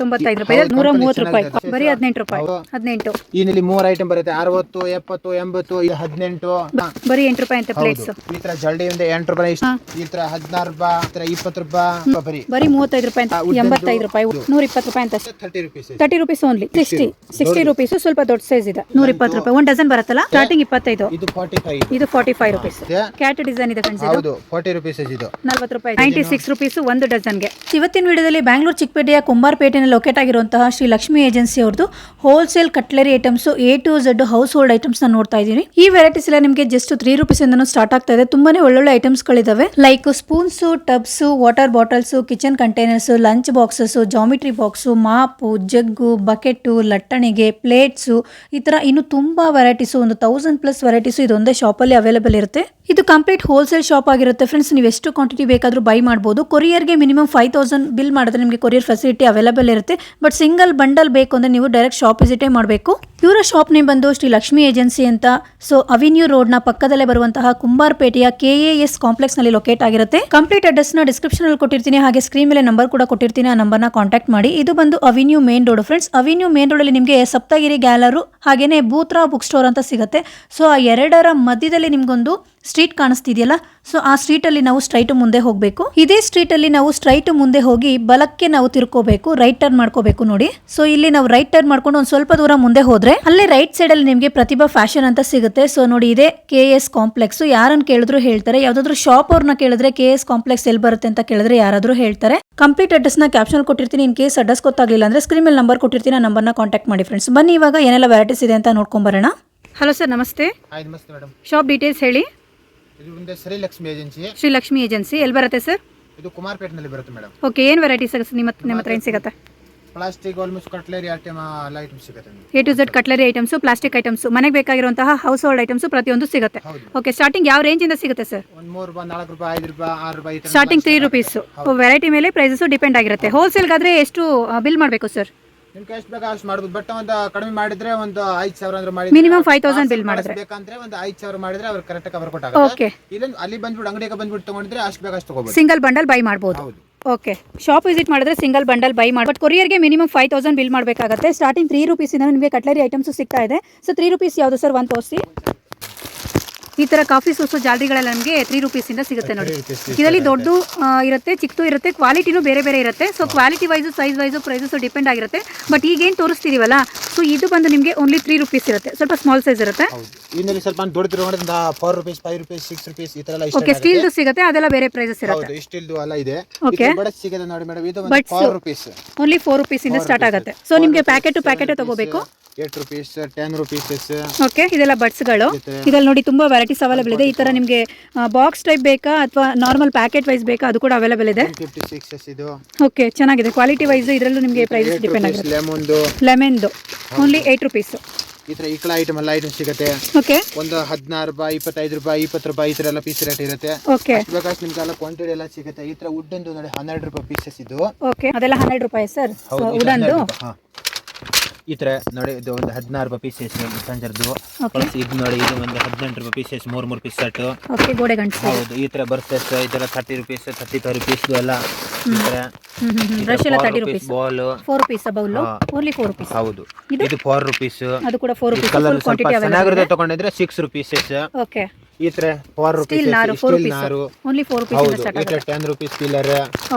ತೊಂಬತ್ತೈದು ರೂಪಾಯಿ. ನೂರ ಮೂವತ್ತು ರೂಪಾಯಿ. ಬರೀ ಹದಿನೆಂಟು ರೂಪಾಯಿ. ಹೌದು. ಹದಿನೆಂಟು. ಇಲ್ಲಿ ಮೂರ್ ಐಟಮ್ ಬರುತ್ತೆ. ಅರವತ್ತು ಎಪ್ಪತ್ತು ಎಂಬತ್ತು ಇದು ಹದಿನೆಂಟು. ಬರೀ ಎಂಟು ರೂಪಾಯಿ ಅಂತ ಪ್ಲೇಟ್ಸ್ ಈ ತರ ಜಲ್ಡಿಯಿಂದ ಎಂಟು ರೂಪಾಯಿ ಈ ತರ ಹದಿನಾರು ರೂಪಾಯಿ ಈ ತರ ಇಪ್ಪತ್ತು ರೂಪಾಯಿ. ಬರೀ. ಬರೀ ಮೂವತ್ತೈದು ರೂಪಾಯಿ ಅಂತ ಎಂಬತ್ತೈದು ರೂಪಾಯಿ. ನೂರ ಇಪ್ಪತ್ತು ರೂಪಾಯಿ ಅಂತ thirty rupees thirty rupees only sixty sixty rupees ಸ್ವಲ್ಪ ದೊಡ್ಡ ಸೈಜ್ ಇದೆ. ನೂರ ಇಪ್ಪತ್ತು ರೂಪಾಯಿ. ಒಂದು ಡಜನ್ ಬರುತ್ತಲ್ಲ? ಸ್ಟಾರ್ಟಿಂಗ್ ಇಪ್ಪತ್ತೈದು. ಇದು ಫಾರ್ಟಿ ಫೈವ್ ಇದು forty five rupees cat design ಇದೆ ಫ್ರೆಂಡ್ಸ್ ಇದು. ಹೌದು. ಫಾರ್ಟಿ ರುಪೀಸ್ ಇದು. ನಲ್ವತ್ತು ರೂಪಾಯಿ ನೈಂಟಿ ಸಿಕ್ಸ್ ರುಪೀಸ್ ಒಂದು ಡಜನ್ಗೆ ಇವತ್ತಿನ ವಿಡಿಯೋದಲ್ಲಿ ಬ್ಯಾಂಗ್ಳೂರ್ ಚಿಕ್ಕಪೇಟೆಯ ಕುಂಬಾರಪೇಟೆನಲ್ಲಿ ಲೊಕೇಟ್ ಆಗಿರುವಂತಹ ಶ್ರೀ ಲಕ್ಷ್ಮಿ ಏಜೆನ್ಸಿ ಅವ್ರದ್ದು wholesale cutlery items A to Z household items ನೋಡ್ತಾ ಇದ್ದೀನಿ. ಈ ವೆರೈಟೀಸ್ ಎಲ್ಲ ನಿಮಗೆ ಜಸ್ಟ್ ತ್ರೀ ರುಪೀಸ್ ಇಂದ ಸ್ಟಾರ್ಟ್ ಆಗ್ತಾ ಇದೆ. ತುಂಬಾನೇ ಒಳ್ಳೊಳ್ಳೆ ಐಟಮ್ಸ್ ಗಳಿದಾವೆ. Like spoons tubs water bottles kitchen containers lunch boxes geometry box mop, jug bucket ಲಟ್ಟಣಿಗೆ plates ಈ ತರ ಇನ್ನು ತುಂಬಾ ವೆರೈಟೀಸ್ ಒಂದು ತೌಸಂಡ್ ಪ್ಲಸ್ ವೆರೈಟೀಸ್ ಇದೊಂದೇ ಶಾಪಲ್ಲಿ ಅವೈಲೇಬಲ್ ಇರುತ್ತೆ. ಇದು ಕಂಪ್ಲೀಟ್ ಹೋಲ್ಸೇಲ್ ಶಾಪ್ ಆಗಿರುತ್ತೆ. ಫ್ರೆಂಡ್ಸ್ ನೀವು ಎಷ್ಟು ಕ್ವಾಂಟಿಟಿ ಬೇಕಾದರೂ ಬೈ ಮಾಡ್ಬೋದು. ಕೊರಿಯರ್ಗೆ ಮಿನಿಮಮ್ ಫೈವ್ ತೌಸಂಡ್ ಬಿಲ್ ಮಾಡಿದ್ರೆ ನಿಮಗೆ ಕೊರಿಯರ್ ಫೆಸಿಲಿಟಿ ಅವೈಲೇಬಲ್ ಇರುತ್ತೆ. ಬಟ್ ಸಿಂಗಲ್ ಬಂಡಲ್ ಬೇಕು ಅಂದರೆ ನೀವು ಡೈರೆಕ್ಟ್ ಶಾಪ್ ವಿಸಿಟೇ ಮಾಡಬೇಕು. ಇವರ ಶಾಪ್ ನೇಮ್ ಬಂದು ಶ್ರೀ ಲಕ್ಷ್ಮಿ ಏಜೆನ್ಸಿ ಅಂತ. ಸೊ ಅವಿನ್ಯೂ ರೋಡ್ನ ಪಕ್ಕದಲ್ಲೇ ಬರುವಂತಹ ಕುಂಬಾರ್ಪೇಟೆಯ ಕೆ ಎ ಎಸ್ ಕಾಂಪ್ಲೆಕ್ಸ್ನಲ್ಲಿ ಲೊಕೇಟ್ ಆಗಿರುತ್ತೆ. ಕಂಪ್ಲೀಟ್ ಅಡ್ರೆಸ್ನ ಡಿಸ್ಕ್ರಿಪ್ಷನ್ ಅಲ್ಲಿ ಕೊಟ್ಟಿರ್ತೀನಿ. ಹಾಗೆ ಸ್ಕ್ರೀನ್ ಮೇಲೆ ನಂಬರ್ ಕೂಡ ಕೊಟ್ಟಿರ್ತೀನಿ. ಆ ನಂಬರ್ನ ಕಾಂಟ್ಯಾಕ್ಟ್ ಮಾಡಿ. ಇದು ಬಂದು avenue main road friends avenue main road ಅಲ್ಲಿ ನಿಮಗೆ ಸಪ್ತಗಿರಿ ಗ್ಯಾಲರು ಹಾಗೇನೆ ಬೂತ್ರಾ ಬುಕ್ ಸ್ಟೋರ್ ಅಂತ ಸಿಗುತ್ತೆ. ಸೊ ಆ ಎರಡರ ಮಧ್ಯದಲ್ಲಿ ನಿಮ್ಗೊಂದು ಸ್ಟ್ರೀಟ್ ಕಾಣಿಸ್ತಿದೆಯಲ್ಲ? ಸೊ ಆ ಸ್ಟ್ರೀಟ್ ಅಲ್ಲಿ ನಾವು ಸ್ಟ್ರೈಟ್ ಮುಂದೆ ಹೋಗಬೇಕು. ಇದೇ ಸ್ಟ್ರೀಟ್ ಅಲ್ಲಿ ನಾವು ಸ್ಟ್ರೈಟ್ ಮುಂದೆ ಹೋಗಿ ಬಲಕ್ಕೆ ನಾವು ತಿರ್ಕೋಬೇಕು ರೈಟ್ ಟರ್ನ್ ಮಾಡ್ಕೋಬೇಕು ನೋಡಿ. ಸೊ ಇಲ್ಲಿ ನಾವು ರೈಟ್ ಟರ್ನ್ ಮಾಡ್ಕೊಂಡು ಒಂದು ಸ್ವಲ್ಪ ದೂರ ಮುಂದೆ ಹೋದ್ರೆ ಅಲ್ಲೇ ರೈಟ್ ಸೈಡ್ ಅಲ್ಲಿ ನಿಮಗೆ ಪ್ರತಿಭಾ ಫ್ಯಾಷನ್ ಅಂತ ಸಿಗುತ್ತೆ. ಸೊ ನೋಡಿ ಇದೇ ಕೆ ಎಸ್ ಕಾಂಪ್ಲೆಕ್ಸ್ ಯಾರನ್ನು ಕೇಳಿದ್ರು ಹೇಳ್ತಾರೆ. ಯಾವ್ದಾದ್ರು ಶಾಪ್ ಅವ್ರನ್ನ ಕೇಳಿದ್ರೆ ಕೆ ಎಸ್ ಕಾಂಪ್ಲೆಕ್ಸ್ ಎಲ್ಲಿ ಬರುತ್ತೆ ಅಂತ ಕೇಳಿದ್ರೆ ಯಾರಾದರೂ ಹೇಳ್ತಾರೆ. ಕಂಪ್ಲೀಟ್ ಅಡ್ರೆಸ್ನ ಕ್ಯಾಪ್ಷನ್ ಕೊಟ್ಟಿರ್ತೀನಿ. ಇನ್ ಕೇಸ್ ಅಡ್ರೆಸ್ ಗೊತ್ತಾಗಲಿಲ್ಲ ಅಂದ್ರೆ ಸ್ಕ್ರೀನ್ ಮೇಲೆ ನಂಬರ್ ಕೊಟ್ಟಿರ್ತೀನಿ. ಆ ನಂಬರ್ನ ಕಾಂಟ್ಯಾಕ್ಟ್ ಮಾಡಿ ಫ್ರೆಂಡ್ಸ್ ಬನ್ನಿ ಇವಾಗ ಏನೆಲ್ಲ ವೆರೈಟೀಸ್ ಇದೆ ಅಂತ ನೋಡ್ಕೊಂಡ್ ಬರೋಣ. ಹಲೋ ಸರ್ ನಮಸ್ತೆ. ಆಯ್ತು ನಮಸ್ತೆ ಮೇಡಮ್ ಶಾಪ್ ಡೀಟೇಲ್ಸ್ ಹೇಳಿ. ಇದು ಮುಂದೆ ಶ್ರೀಲಕ್ಷ್ಮಿ ಏಜೆನ್ಸಿ. ಶ್ರೀ ಲಕ್ಷ್ಮಿ ಏಜೆನ್ಸಿ. ಎಲ್ಲಿ ಬರುತ್ತೆ ಸರ್? ಇದು ಕುಮಾರ್ಪೇಟ್ನಲ್ಲಿ ಬರುತ್ತೆ ಮೇಡಮ್. ಓಕೆ ಏನು ವೆರೈಟೀಸ್ ನಿಮ್ಮ ನಿಮ್ಮ ಹತ್ರ ಏನು ಸಿಗುತ್ತೆ? ಪ್ಲಾಸ್ಟಿಕ್ ಆಲ್ಮೋಸ್ಟ್ ಕಟ್ಲರಿ ಐಟಮ್ ಎಲ್ಲ ಐಟಮ್ ಸಿಗುತ್ತೆ A to Z cutlery items plastic items ಮನೆಗೆ ಬೇಕಾಗಿರುವಂತಹ ಹೌಸ್ ಹೋಲ್ಡ್ ಐಟಮ್ಸ್ ಪ್ರತಿಯೊಂದು ಸಿಗುತ್ತೆ. ಓಕೆ ಸ್ಟಾರ್ಟಿಂಗ್ ಯಾವ ರೇಂಜಿಂದ ಸಿಗುತ್ತೆ ಸರ್? ಒಂದು ಮೂರು ರೂಪಾಯಿ ನಾಲ್ಕು ರೂಪಾಯಿ ಐದು ರೂಪಾಯಿ ಆರು ರೂಪಾಯಿ ಸ್ಟಾರ್ಟಿಂಗ್ ತ್ರೀ ರುಪೀಸ್ ವೆರೈಟಿ ಮೇಲೆ ಪ್ರೈಸಸ್ ಡಿಪೆಂಡ್ ಆಗಿರುತ್ತೆ. ಹೋಲ್ಸೇಲ್ಗಾದ್ರೆ ಎಷ್ಟು ಬಿಲ್ ಮಾಡಬೇಕು ಸರ್? ನಿಮ್ಗೆ ಎಷ್ಟು ಬೇಕಾ ಅಷ್ಟು ಮಾಡ್ಬೋದು ಬಟ್ ಒಂದು ಕಡಿಮೆ ಮಾಡಿದ್ರೆ ಒಂದು ಐದು ಸಾವಿರ ಅಂದ್ರೆ ಮಾಡಿ ಮಿನಿಮಮ್ ಫೈವ್ ತೌಸಂಡ್ ಬಿಲ್ ಮಾಡಿದ್ರೆ ಬೇಕಂದ್ರೆ ಒಂದು ಐದು ಸಾವಿರ ಮಾಡಿದ್ರೆ ಅವ್ರು ಕರೆಕ್ಟ್ ಕವರ್ ಕೊಟ್ಟಾಗುತ್ತೆ? ಓಕೆ ಇಲ್ಲ ಅಲ್ಲಿ ಬಂದ್ಬಿಟ್ಟು ಅಂಗಡಿಗೆ ಬಂದ್ಬಿಟ್ಟು ತಗೊಂಡಿದ್ರೆ ಅಷ್ಟು ಬೇಕು ಅಷ್ಟು ತಗೋಬೋದು. ಸಿಂಗಲ್ ಬಂಡಲ್ ಬೈ ಮಾಡ್ಬೋದು. ಹೌದು. ಓಕೆ ಶಾಪ್ ವಿಸಿಟ್ ಮಾಡಿದ್ರೆ ಸಿಂಗಲ್ ಬಂಡಲ್ ಬೈ ಮಾಡಿ ಬಟ್ ಕೊರಿಯರ್ಗೆ ಮಿನಿಮಮ್ ಫೈವ್ ತೌಸಂಡ್ ಬಿಲ್ ಮಾಡಬೇಕಾಗುತ್ತೆ. ಸ್ಟಾರ್ಟಿಂಗ್ ತ್ರೀ ಇಂದ ನಿಮಗೆ ಕಟ್ಲರಿ ಐಟಮ್ಸ್ ಸಿಗ್ತಾ ಇದೆ. ಸೊ ತ್ರೀ ರುಪೀಸ್ ಯಾವುದು ಸರ್ ಒಂದು ತೋರಿಸಿ ಈ ತರ ಕಾಫಿ ಸೋಸು ಜಾಲರಿಗಳೆಲ್ಲ ನಮಗೆ ತ್ರೀ ಇಂದ ಸಿಗುತ್ತೆ ನೋಡಿ. ಇದರಲ್ಲಿ ದೊಡ್ಡದು ಇರುತ್ತೆ ಚಿಕ್ಕದು ಇರುತ್ತೆ ಕ್ವಾಲಿಟಿನೂ ಬೇರೆ ಬೇರೆ ಇರುತ್ತೆ. So quality wise size wise prices depend ಆಗಿರುತ್ತೆ. ಬಟ್ ಈಗೇನು ತೋರಿಸ್ತೀವಲ್ಲ ಸೊ ಇದು ಬಂದು ನಿಮಗೆ ಓನ್ಲಿ ತ್ರೀ ರುಪೀಸ್ ಇರುತ್ತೆ. ಸ್ವಲ್ಪ ಸ್ಮಾಲ್ ಸೈಜ್ ಇರುತ್ತೆ. ಸ್ವಲ್ಪ ದೊಡ್ಡ ತಿರುಗೋದ್ರಿಂದ four rupees five rupees six rupees ಈ ತರ ಎಲ್ಲ ಓಕೆ ಸ್ಟೀಲ್ ಸ್ಟೀಲ್ದು ಸಿಗುತ್ತೆ ಅದೆಲ್ಲ ಬೇರೆ ಪ್ರೈಸಸ್ ಇರುತ್ತೆ. ಎಲ್ಲ ಇದೆ. ಸಿಗುತ್ತೆ ನೋಡಿ ಮೇಡಮ್ ಇದು ಒಂದು Buds. Four rupees only four ರುಪೀಸಿಂದ start ಆಗುತ್ತೆ. ಸೊ ನಿಮಗೆ ಟು ಪ್ಯಾಕೆಟ್ ತಗೋಬೇಕು. Eight rupees ten rupees okay ಇದೆಲ್ಲ ಬಡ್ಸ್ಗಳು ಇದ್ರಲ್ಲಿ ನೋಡಿ ತುಂಬಾ ವೆರೈಟೀಸ್ ಅವೈಲೇಬಲ್ ಇದೆ. ಈ ತರ ನಿಮಗೆ ಬಾಕ್ಸ್ ಟೈಪ್ ಬೇಕಾ ಅಥವಾ ನಾರ್ಮಲ್ ಪ್ಯಾಕೆಟ್ ವೈಸ್ ಬೇಕಾ? ಅದು ಕೂಡ ಅವೈಲೇಬಲ್ ಇದೆ. ಫಿಫ್ಟಿ ಸಿಕ್ಸ್ ಇದು. ಓಕೆ ಚೆನ್ನಾಗಿದೆ. ಕ್ವಾಲಿಟಿ ವೈಸ್ ಇದರಲ್ಲೂ ನಿಮಗೆ ಪ್ರೈಸ್ ಡಿಪೆಂಡ್ ಆಗುತ್ತೆ. ಲೆಮನ್ದು ಲೆಮನ್ದು ಓನ್ಲಿ ಏಯ್ಟ್ ರುಪೀಸ್ ಈ ತರ ಇಕ್ಕಳ ಐಟಮ್ ಎಲ್ಲ ಐಟಮ್ ಸಿಗುತ್ತೆ. ಓಕೆ ಒಂದು ಹದಿನಾರು ರೂಪಾಯಿ ಇಪ್ಪತ್ತೈದು ರೂಪಾಯಿ ಇಪ್ಪತ್ತು ರೂಪಾಯಿ ಈ ತರ ಎಲ್ಲ ಪೀಸ್ ರೇಟ್ ಇರುತ್ತೆ. ಓಕೆ ಬೇಕಾದ್ರೆ ನಿಮ್ಗೆ ಎಲ್ಲ ಕ್ವಾಂಟಿಟಿ ಎಲ್ಲ ಸಿಗುತ್ತೆ. ಈ ತರ ವುಡ್ ನೋಡಿ ಹನ್ನೆರಡು ರೂಪಾಯಿ ಪೀಸಸ್ ಇದು. ಓಕೆ ಅದೆಲ್ಲ ಹಂಡ್ರೆಡ್ ರೂಪಾಯಿ ಸರ್ ವುಡ್ ಇದು ಉಡನ್ದು 12 ರೂಪಾಯಿ, ಹಾ. ಈ ತರ ನೋಡಿ ಇದು ಒಂದು ಹದಿನಾರು ರೂಪಾಯಿ ಪೀಸ್ ಸಂಜರ್ದು. ಪ್ಲಸ್ ಇದು ನೋಡಿ ಇದು ಒಂದು ಹದಿನೆಂಟು ರೂಪಾಯಿ ಪೀಸಸ್ ಮೂರ್ ಮೂರು ಪೀಸ್ ಸೆಟ್ ಓಕೆ ಗೋಡೆ ಗಂಟು ಹೌದು ಈ ತರ ಬರ್ಸಸ್ ಈ ತರ thirty rupees thirty five rupees ಎಲ್ಲ. ಈ ಬ್ರಷ್ ಎಲ್ಲ thirty rupees ball four rupees bowl ಹಾ. ಓನ್ಲಿ ಫೋರ್ ರುಪೀಸ್ ಹೌದು. ಇದು? ಫೋರ್ ರುಪೀಸ್ ಅದು ಕೂಡ ಫೋರ್ ರುಪೀಸ್ ಕಲರ್ ಫುಲ್ ಸ್ವಲ್ಪ ಕ್ವಾಂಟಿಟಿ ಅವೈಲೇಬಲ್ ಚೆನ್ನಾಗಿರೋದು ತಗೊಂಡಿದ್ರೆ ಸಿಕ್ಸ್ ರುಪೀಸಸ್ ಓಕೆ ಈ ತರ ಫೋರ್ ರುಪೀಸ್ ಸ್ಟೀಲ್ ನಾರು ಓನ್ಲಿ ಫೋರ್ ರುಪೀಸ್ ಹೌದು ಸ್ಟಾರ್ಟ್ ಈ ತರ ಟೆನ್ ರುಪೀಸ್ ಪಿಲ್ಲರ್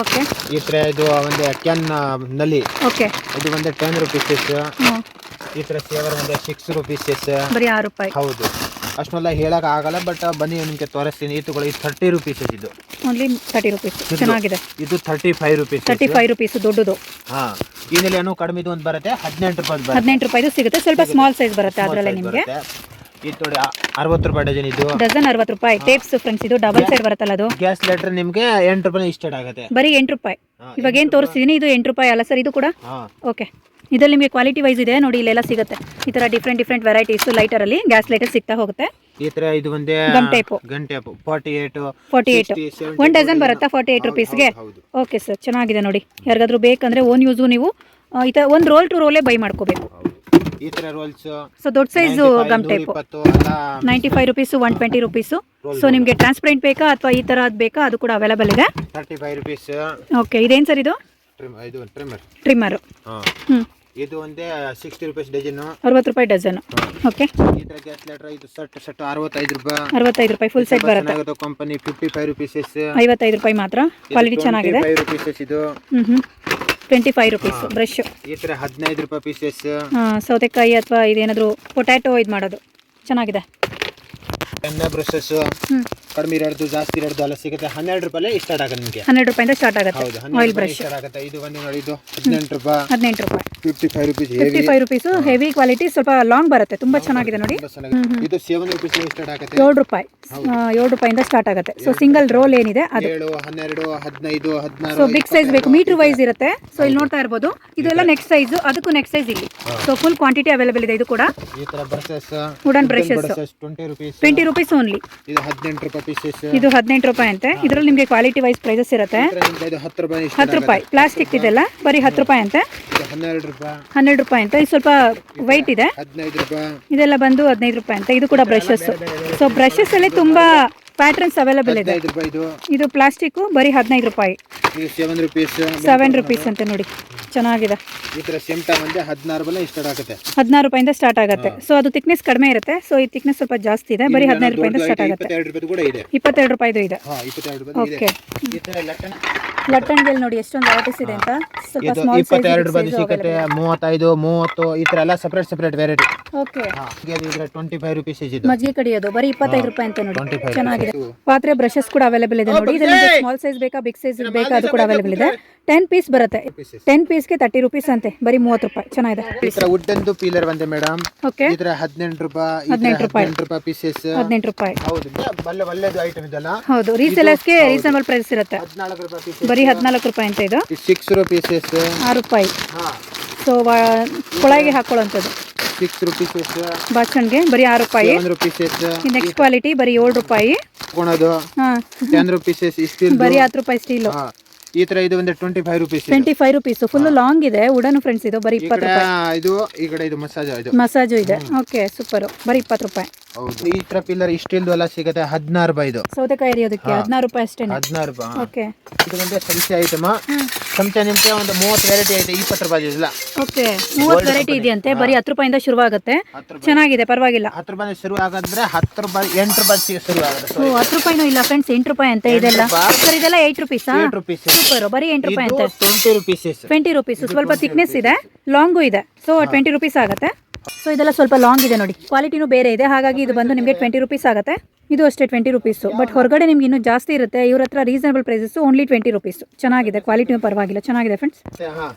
ಓಕೆ ಈ ತರ ಇದು ಒಂದು ಕ್ಯಾನ್ನಲ್ಲಿ. ಓಕೆ ಇದು ಒಂದು ಟೆನ್ ರುಪೀಸ್ ಈ ತರ ಸೇವರ್ ಒಂದು ಸಿಕ್ಸ್ ರುಪೀಸಸ್ ಬರೀ ಆರು ರೂಪಾಯಿ. ಹೌದು. ಅಷ್ಟೆಲ್ಲ ಹೇಳಕ್ ಆಗಲ್ಲ ಬಟ್ ಬನ್ನಿ ನಿಮ್ಗೆ ತೋರಿಸ್ತೀನಿ. ಇದು ತಗೊಳ್ಳಿ ಥರ್ಟಿ ರುಪೀಸ್ ಇದು. ಓನ್ಲಿ ತರ್ಟಿ ರುಪೀಸ್ ಚೆನ್ನಾಗಿದೆ. ಇದು thirty five rupees thirty five rupees ದೊಡ್ಡದು. ಹಾ. ಇದರಲ್ಲಿ ಏನೋ ಕಡಿಮೆ ಇದು ಒಂದು ಬರುತ್ತೆ ಹದಿನೆಂಟು ರೂಪಾಯಿ ಹದಿನೆಂಟು ರೂಪಾಯಿದು ಸಿಗುತ್ತೆ. ಸ್ವಲ್ಪ ಸ್ಮಾಲ್ ಸೈಜ್ ಬರುತ್ತೆ ಅದರಲ್ಲೇ ನಿಮಗೆ. ಇದು ನೋಡಿ ಅರವತ್ತು ರೂಪಾಯಿ ಡಜನ್ ಇದು. ಡಜನ್ ಅರವತ್ತು ರೂಪಾಯಿ. ಟೇಪ್ಸ್ ಫ್ರೆಂಡ್ಸ್ ಇದು ಡಬಲ್ ಸೈಡ್ ಬರುತ್ತಲ್ಲ ಅದು. ಗ್ಯಾಸ್ ಲೆಟರ್ ನಿಮ್ಗೆ ಎಂಟು ರೂಪಾಯಿ ಇಷ್ಟ ಆಗುತ್ತೆ. ಬರೀ ಎಂಟು ರೂಪಾಯಿ. ಇವಾಗ ಏನು ತೋರಿಸ್ತಿದ್ದೀನಿ ಇದು ಎಂಟು ರೂಪಾಯಿ ಅಲ್ಲ ಸರ್ ಇದು ಕೂಡ? ಓಕೆ ಇದರಲ್ಲಿ ನಿಮಗೆ ಕ್ವಾಲಿಟಿ ವೈಸ್ ಇದೆ ನೋಡಿ ಇಲ್ಲೆಲ್ಲ ಸಿಗುತ್ತೆ. ಈ ಥರ ಡಿಫ್ರೆಂಟ್ ಡಿಫ್ರೆಂಟ್ ವೆರೈಟೀಸ್ ಲೈಟರಲ್ಲಿ ಗ್ಯಾಸ್ ಲೈಟರ್ ಸಿಗ್ತಾ ಹೋಗುತ್ತೆ. ಈ ತರ ಇದು ಒಂದೇ gum type gun type forty eight forty eight one dozen ಬರುತ್ತಾ ಫಾರ್ಟಿ ರೂಪೀಸ್ ರುಪೀಸ್ಗೆ ಓಕೆ ಸರ್ ಚೆನ್ನಾಗಿದೆ ನೋಡಿ. ಯಾರಿಗಾದ್ರೂ ಬೇಕಂದ್ರೆ ಓನ್ ಯೂಸ್ ನೀವು ಈ ತರ ಒಂದು ರೋಲ್ ಟು ರೋಲೇ ಬೈ ಮಾಡ್ಕೋಬೇಕು. ಈ ತರ ರೋಲ್ಸ್ ಸೊ ದೊಡ್ಡ ಸೈಜ್ ಗಮ್ ಟೈಪು ಇಪ್ಪತ್ತು ಎಲ್ಲ ninety five rupees one twenty rupees so ನಿಮಗೆ ಟ್ರಾನ್ಸ್ಪರೆಂಟ್ ಬೇಕಾ ಅಥವಾ ಈ ತರ ಬೇಕಾ? ಅದು ಕೂಡ ಅವೈಲೇಬಲ್ ಇದೆ. ತರ್ಟಿ ಫೈವ್ ಓಕೆ ಇದೇನ್ ಸರ್ ಇದು? ಟ್ರಿಮ್ ಇದು ಟ್ರಿಮ್ಮರ್ ಟ್ರಿಮ್ಮರು ಹಾಂ. ಹ್ಞೂ ಇದು ಒಂದೇ ಸಿಕ್ಸ್ಟಿ ರುಪೀಸ್ ಡಜನು ಅರವತ್ತು ರೂಪಾಯಿ ಡಜನು ಓಕೆ ಈ ಥರ ಗ್ಯಾಸ್ ಲೀಟ್ರ್ ಇದು ಸೆಟ್ ಸೆಟ್ ಅರವತ್ತೈದು ರೂಪಾಯಿ. ಅರವತ್ತೈದು ರೂಪಾಯಿ ಫುಲ್ ಸೆಟ್ ಬರುತ್ತೆ. ಚೆನ್ನಾಗಿರುತ್ತೆ ಕಂಪನಿ ಫಿಫ್ಟಿ ಫೈವ್ ರುಪೀಸಸ್ ಐವತ್ತೈದು ರೂಪಾಯಿ ಮಾತ್ರ. ಕ್ವಾಲಿಟಿ ಚೆನ್ನಾಗಿದೆ. ಫೈವ್ ರುಪೀಸಸ್ ಇದು. ಹ್ಞೂ ಟ್ವೆಂಟಿ ಫೈವ್ ರುಪೀಸ್ ಬ್ರಷ್ ಈ ಥರ ಹದಿನೈದು ರೂಪಾಯಿ ಪೀಸಸ್ ಸೌತೆಕಾಯಿ ಅಥವಾ ಇದೇನಾದರೂ ಪೊಟ್ಯಾಟೊ ಇದು ಮಾಡೋದು. ಚೆನ್ನಾಗಿದೆ. ಎಣ್ಣೆ ಹ್ಞೂ ಕಡಿಮೆ ಇರೋದು ಜಾಸ್ತಿ ಇರೋದು ಎಲ್ಲ ಸಿಗುತ್ತೆ. ಹನ್ನೆರಡು ರೂಪಾಯಿ ಸ್ಟಾರ್ಟ್ ಆಗುತ್ತೆ ನಿಮಗೆ. ಹನ್ನೆರಡು ರೂಪಾಯಿಂದ ಸ್ಟಾರ್ಟ್ ಆಗುತ್ತೆ. ಹೌದು ಆಯಿಲ್ ಬ್ರಷ್ ಸ್ಟಾರ್ಟ್ ಆಗುತ್ತೆ. ಇದು ಒಂದು ನೋಡಿ ಇದು ಹದಿನೆಂಟು ರೂಪಾಯಿ. ಹದಿನೆಂಟು ರೂಪಾಯಿ. Fifty five rupees fifty heavy five rupees heavy quality ಸ್ವಲ್ಪ ಲಾಂಗ್ ಬರುತ್ತೆ. ತುಂಬಾ ಚೆನ್ನಾಗಿದೆ ನೋಡಿ. ಇದು ಸೆವೆನ್ ರುಪೀಸ್ ಸ್ಟಾರ್ಟ್ ಆಗುತ್ತೆ. ಏಳು ರೂಪಾಯಿ. ಏಳು ರೂಪಾಯಿಂದ ಸ್ಟಾರ್ಟ್ ಆಗುತ್ತೆ. ಸೊ ಸಿಂಗಲ್ ರೋಲ್ ಏನಿದೆ ಅದು. ಏಳು ಹನ್ನೆರಡು ಹದಿನೈದು ಸೊ ಹದಿನಾರು ಬಿಗ್ ಸೈಜ್ ಬೇಕು. ಮೀಟರ್ ವೈಸ್ ಇರುತ್ತೆ. ಸೊ ಇಲ್ಲಿ ನೋಡ್ತಾ ಇರ್ಬೋದು. ಇದೆಲ್ಲ ನೆಕ್ಸ್ಟ್ ಸೈಜ್ ಅದಕ್ಕೂ ನೆಕ್ಸ್ಟ್ ಸೈಜ್ ಇಲ್ಲಿ. ಸೊ ಫುಲ್ ಕ್ವಾಂಟಿಟಿ ಅವೈಲೇಬಲ್ ಇದೆ. ಇದು ಕೂಡ. ಈ ತರ brushes wooden brushes twenty rupees twenty rupees only ಇದು ಹದಿನೆಂಟು ರೂಪಾಯಿ ಇದು ಹದಿನೆಂಟು ರೂಪಾಯಿ ಅಂತೆ. ಇದರಲ್ಲಿ ನಿಮಗೆ ಕ್ವಾಲಿಟಿ ವೈಸ್ ಪ್ರೈಸಸ್ ಇರುತ್ತೆ. ಹತ್ತು ರೂಪಾಯಿ ಪ್ಲಾಸ್ಟಿಕ್ ಇದೆಲ್ಲ. ಬರೀ ಹತ್ತು ರೂಪಾಯಿ ಅಂತೆ. ಹನ್ನೆರಡು ರೂಪಾಯಿ. ಅಂತ. ಇದು ಸ್ವಲ್ಪ ವೈಟ್ ಇದೆ. ಇದೆಲ್ಲ ಬಂದು ಹದಿನೈದು ರೂಪಾಯಿ ಅಂತ. ಇದು ಕೂಡ ಬ್ರಷಸ್ ಸೊ ಬ್ರಷಸ್ ಅಲ್ಲಿ ತುಂಬಾ ಪ್ಯಾಟರ್ನ್ಸ್ ಅವೈಲೇಬಲ್ ಇದು. ಇದು. ಪ್ಲಾಸ್ಟಿಕ್ ಬರೀ ಹದಿನೈದು ರೂಪಾಯಿ. ಇದು ಸೆವೆನ್ ರುಪೀಸ್ ಸೆವೆನ್ ರುಪೀಸ್ ಅಂತೆ ನೋಡಿ. ಚೆನ್ನಾಗಿದೆ. ಈ ತರ ಸೆಮ್ಟ ಬಂದೆ ಹದಿನಾರು ರೂಪಾಯಿ ಸ್ಟಾರ್ಟ್ ಆಗುತ್ತೆ. ಹದಿನಾರು ರೂಪಾಯಿಂದ ಸ್ಟಾರ್ಟ್ ಆಗುತ್ತೆ. ಸೊ ಅದು ತಿಕ್ನೆಸ್ ಕಡಿಮೆ ಇರುತ್ತೆ. ಸೊ ಈ ತಿಕ್ನೆಸ್ ಸ್ವಲ್ಪ ಜಾಸ್ತಿ ಇದೆ. ಬರೀ ಹದಿನೈದು ರೂಪಾಯಿಂದ ಸ್ಟಾರ್ಟ್ ಆಗುತ್ತೆ. ಇಪ್ಪತ್ತೆರಡು ರೂಪಾಯಿ ಕೂಡ ಇದೆ. ಇಪ್ಪತ್ತೆರಡು ರೂಪಾಯಿದು ಇದೆ. ಓಕೆ ಈ ತರ ಲಟ್ಟಣ ಲಟ್ಟಣ್ಗೆಲ್ ನೋಡಿ ಎಷ್ಟೊಂದು ವೆರೈಟೀಸ್ ಇದೆ ಅಂತ. ಸ್ವಲ್ಪ ಇದು ಸ್ಮಾಲ್ ಇಪ್ಪತ್ತೆರಡು ಬದಿ ಸಿಗುತ್ತೆ ಮೂವತ್ತೈದು ಮೂವತ್ತು ಈ ತರ ಎಲ್ಲ ಸಪ್ರೇಟ್ ಸಪ್ರೇಟ್ ವೆರೈಟಿ ಓಕೆ ಇದ್ರೆ ಟ್ವೆಂಟಿ ಫೈವ್ ರುಪೀಸ್ ಇದು. ಮಜ್ಜಿಗೆ ಕಡಿಯೋದು ಬರೀ ಇಪ್ಪತ್ತೈದು ರೂಪಾಯಿ ಅಂತ ನೋಡಿ. ಚೆನ್ನಾಗಿದೆ. ಪಾತ್ರೆ ಬ್ರಷಸ್ ಕೂಡ ಅವೈಲೇಬಲ್ ಇದೆ ನೋಡಿ. ಇದರಲ್ಲಿ ಸ್ಮಾಲ್ ಸೈಜ್ ಬೇಕಾ ಬಿಗ್ ಸೈಜ್ ಬೇಕಾ ಅದು ಕೂಡ ಅವೈಲೇಬಲ್ ಇದೆ. ಟೆನ್ ಪೀಸ್ ಬರುತ್ತೆ. ಟೆನ್ ಪೀಸ್ಗೆ ತರ್ಟಿ ರುಪೀಸ್ ಅಂತೆ. ಬರೀ ಮೂವತ್ತು ರೂಪಾಯಿ. ಚೆನ್ನಾಗಿದೆ. ವುಡ್ಡಂದು ಪೀಲರ್ ಬಂದೆ ಮೇಡಮ್ ಓಕೆ ಇದರ ಹದಿನೆಂಟು ರೂಪಾಯಿ ಹದಿನೆಂಟು ರೂಪಾಯಿ. ಹದಿನೆಂಟು ರೂಪಾಯಿ ಪೀಸಸ್ ಹದಿನೆಂಟು ರೂಪಾಯಿ. ಹೌದು ಒಳ್ಳೆ ಒಳ್ಳೇದು ಐಟಮ್ ಇದೆಲ್ಲ. ಹೌದು ರೀಸೆಲರ್ಸ್ಗೆ ರೀಸನಬಲ್ ಪ್ರೈಸ್ ಇರುತ್ತೆ. ಹದಿನಾಲ್ಕು ರೂಪಾಯಿ ಪೀಸ್ ಬರೀ ಹದಿನಾಲ್ಕು ರೂಪಾಯಿ ಅಂತ ಇದು. ಸಿಕ್ಸ್ ರುಪೀಸಸ್ ಆರು ರೂಪಾಯಿ. ಸೊ ಕೊಳಗೆ ಹಾಕೊಳ್ಳೋಂಥದ್ದು ಸಿಕ್ಸ್ ರುಪೀಸಸ್ ಬಾಚಣ್ಗೆ ಬರೀ ಆರು ರೂಪಾಯಿ. ನೆಕ್ಸ್ಟ್ ಕ್ವಾಲಿಟಿ ಬರೀ ಏಳು ರೂಪಾಯಿ. ಟೆನ್ ಸ್ಟೀಲ್ ಬರೀ ಹತ್ತು ರೂಪಾಯಿ ಸ್ಟೀಲ್ ಈ ತರ ಇದು ಒಂದು twenty five rupees twenty five rupees full long ಇದೆ. ಉಡನ್ ಫ್ರೆಂಡ್ಸ್ ಇದು. ಬರೀ ಇಪ್ಪತ್ತು ರೂಪಾಯಿ. ಇದು ಈ ಕಡೆ ಇದು ಮಸಾಜ್ ಇದು. ಮಸಾಜು ಇದೆ. ಓಕೆ ಸೂಪರ್ ಬರೀ ಇಪ್ಪತ್ತು ರೂಪಾಯಿ. ಈ ತರ ಪಿಲ್ಲರ್ ಇಷ್ಟಿಲ್ದು ಎಲ್ಲ ಸಿಗುತ್ತೆ ಹದಿನಾರು ರೂಪಾಯಿ ಇದು. ಸೌತೆಕಾಯಿ ಎರಿಯೋದಕ್ಕೆ ಹದಿನಾರು ರೂಪಾಯಿ ಅಷ್ಟೇ ಹದಿನಾರು ರೂಪಾಯಿ ಓಕೆ. ಇದು ಒಂದು ಸಂಚೆ ಐಟಮ್ ಸಂಚೆ ನಿಮಗೆ ಒಂದು ಮೂವತ್ತು ವೆರೈಟಿ ಐತೆ ಇಪ್ಪತ್ತು ರೂಪಾಯಿ ಇಲ್ಲ ಓಕೆ. ಮೂವತ್ತು ವೆರೈಟಿ ಇದೆಯಂತೆ ಬರೀ ಹತ್ತು ರೂಪಾಯಿಂದ ಶುರು ಆಗುತ್ತೆ ರೂಪಾಯಿ. ಚೆನ್ನಾಗಿದೆ ಪರವಾಗಿಲ್ಲ. ಹತ್ತು ರೂಪಾಯಿ ಶುರು ಆಗಂದ್ರೆ ಹತ್ತು ರೂಪಾಯಿ ಎಂಟು ರೂಪಾಯಿ ಶುರು ಆಗುತ್ತೆ ಓ ಹತ್ತು ರೂಪಾಯಿನೂ ಇಲ್ಲ ಫ್ರೆಂಡ್ಸ್ ಎಂಟು ರೂಪಾಯಿ ಅಂತ ಇದೆಲ್ಲ. ಸರ್ ಇದೆಲ್ಲ eight rupees eight rupees super ಬರೀ ಎಂಟು ರೂಪಾಯಿ ಅಂತ. ಟ್ವೆಂಟಿ ರುಪೀಸ್ ಟ್ವೆಂಟಿ ರುಪೀಸ್ ಸ್ವಲ್ಪ ಥಿಕ್ನೆಸ್ ಇದೆ. ಲಾಂಗು ಇದೆ. ಸೊ ಟ್ವೆಂಟಿ ರುಪೀಸ್ ಆಗುತ್ತೆ. ಸೊ ಇದೆಲ್ಲ ಸ್ವಲ್ಪ ಲಾಂಗ್ ಇದೆ ನೋಡಿ. ಕ್ವಾಲಿಟಿನೂ ಬೇರೆ ಇದೆ. ಹಾಗಾಗಿ ಇದು ಬಂದು ನಿಮಗೆ ಟ್ವೆಂಟಿ ರುಪೀಸ್ ಆಗುತ್ತೆ. ಇದು ಅಷ್ಟೇ ಟ್ವೆಂಟಿ ರುಪೀಸು ಬಟ್ ಹೊರಗಡೆ ನಿಮ್ಗೆ ಇನ್ನೂ ಜಾಸ್ತಿ ಇರುತ್ತೆ. ಇವ್ರ ಹತ್ರ reasonable prices only twenty rupees ಚೆನ್ನಾಗಿದೆ. ಕ್ವಾಲಿಟಿನೂ ಪರವಾಗಿಲ್ಲ. ಚೆನ್ನಾಗಿದೆ ಫ್ರೆಂಡ್ಸ್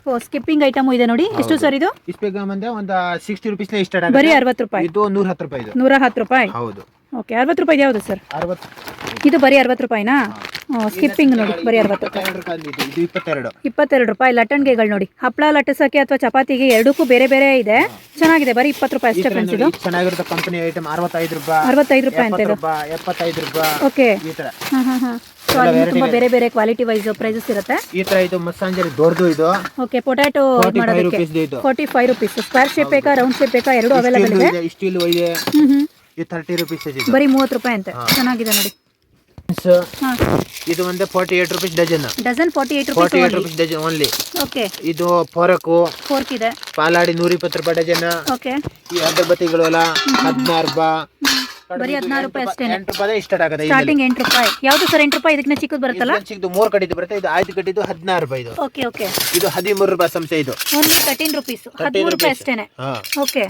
ಓ ಸ್ಕಿಪ್ಪಿಂಗ್ ಐಟಮ್ ಇದೆ ನೋಡಿ. ಎಷ್ಟು ಸರ್ ಇದು? ಬರೀ ಅರವತ್ತು ರೂಪಾಯಿ. ನೂರ ಹತ್ತು ರೂಪಾಯಿ ಇದು. ನೂರ ಹತ್ತು ರೂಪಾಯಿ? ಹೌದು. ಓಕೆ ಅರವತ್ತು ರೂಪಾಯಿ ಯಾವುದು ಸರ್ ಇದು ಬರೀ ಅರವತ್ತು ರೂಪಾಯಿನಾ? ಸ್ಕಿಪ್ಪಿಂಗ್ ನೋಡಿ ಬರೀ ಅರವತ್ತು ರೂಪಾಯಿ. ಇಪ್ಪತ್ತೆರಡು ರೂಪಾಯಿ ಲಟ್ಟಣಿಗೆಗಳು ನೋಡಿ. ಹಪ್ಪಳ ಲಟ್ಟಿಸೋಕೆ ಅಥವಾ ಚಪಾತಿಗೆ ಎರಡಕ್ಕೂ ಬೇರೆ ಬೇರೆ ಇದೆ. ಚೆನ್ನಾಗಿದೆ ಬರೀ ಇಪ್ಪತ್ತು ರೂಪಾಯಿ ಅಷ್ಟೇ ಫ್ರೆಂಡ್ಸ್ ಇದು. ಚೆನ್ನಾಗಿರುತ್ತೆ ಕಂಪನಿ ಐಟಮ್ ಅರವತ್ತೈದು ರೂಪಾಯಿ ಅರವತ್ತೈದು ರೂಪಾಯಿ ಅಂತ ಇದು. ಎಪ್ಪತ್ತೈದು ರೂಪಾಯಿ ಓಕೆ. ಈ ತರ ಹಾಂ ಹಾಂ ಹಾಂ. ಸೊ ಅಲ್ಲಿ ತುಂಬ ಬೇರೆ ಬೇರೆ ಕ್ವಾಲಿಟಿ ವೈಸ್ ಪ್ರೈಸಸ್ ಇರುತ್ತೆ. ಈ ತರ ಇದು ಮಸಾಂಜರಿ ದೊಡ್ಡದು ಇದು. ಓಕೆ ಪೊಟ್ಯಾಟೊ ಫೋರ್ಟಿ ಫೈವ್ ಮಾಡೋದಕ್ಕೆ ರುಪೀಸ್ ಇದು. ಫೈವ್ ರುಪೀಸ್ ಸ್ಕ್ವೇರ್ ಶೇಪ್ ಬೇಕಾ ರೌಂಡ್ ಶೇಪ್ ಬೇಕಾ ಎರಡು ಅವೈಲೇಬಲ್ ಇದೆ? ಸ್ಟೀಲ್ ಇದೆ. ತರ್ಟಿ ರುಪೀಸ್ ಬರೀ ಮೂವತ್ತು ರೂಪಾಯಿ ಅಂತೆ. ಚೆನ್ನಾಗಿದೆ ನೋಡಿ. ಇದು ಒಂದೇ forty eight rupees dozen dozen forty eight forty eight rupees dozen only okay ಇದು ಫೋರಕು ಫೋರ್ಕ್ ಇದೆ. ಪಾಲಾಡಿ ನೂರ ಇಪ್ಪತ್ತು ರೂಪಾಯಿ ಡಜನ್ ಓಕೆ ಈ ಅಗರಬತ್ತಿಗಳು ಎಲ್ಲ ಹದಿನಾರು ರೂಪಾಯಿ. ಬರೀ ಹದಿನಾರು ರೂಪಾಯಿ ಅಷ್ಟೇ ಎಂಟು ರೂಪಾಯಿ ಸ್ಟಾರ್ಟ್ ಆಗುತ್ತೆ ಸ್ಟಾರ್ಟಿಂಗ್ ಎಂಟು ರೂಪಾಯಿ. ಯಾವುದು ಸರ್ ಎಂಟು ರೂಪಾಯಿ? ಇದಕ್ಕಿಂತ ಚಿಕ್ಕದು ಬರುತ್ತಲ್ಲ? ಚಿಕ್ಕದು ಮೂರು ಕಟ್ಟಿದ್ದು ಬರುತ್ತೆ. ಇದು ಐದು ಕಟ್ಟಿದ್ದು ಹದಿನಾರು ರೂಪಾಯಿ ಇದು. ಓಕೆ ಓಕೆ ಇದು ಹದಿಮೂರು ರೂಪಾಯಿ ಸಂಸ್ಥೆ ಇದು. ಓನ್ಲಿ ತರ್ಟೀನ್ ರುಪೀಸ್ ಹದಿಮೂರು ರೂಪಾಯಿ ಅಷ್ಟೇನೆ. ಹಾ. ಓಕೆ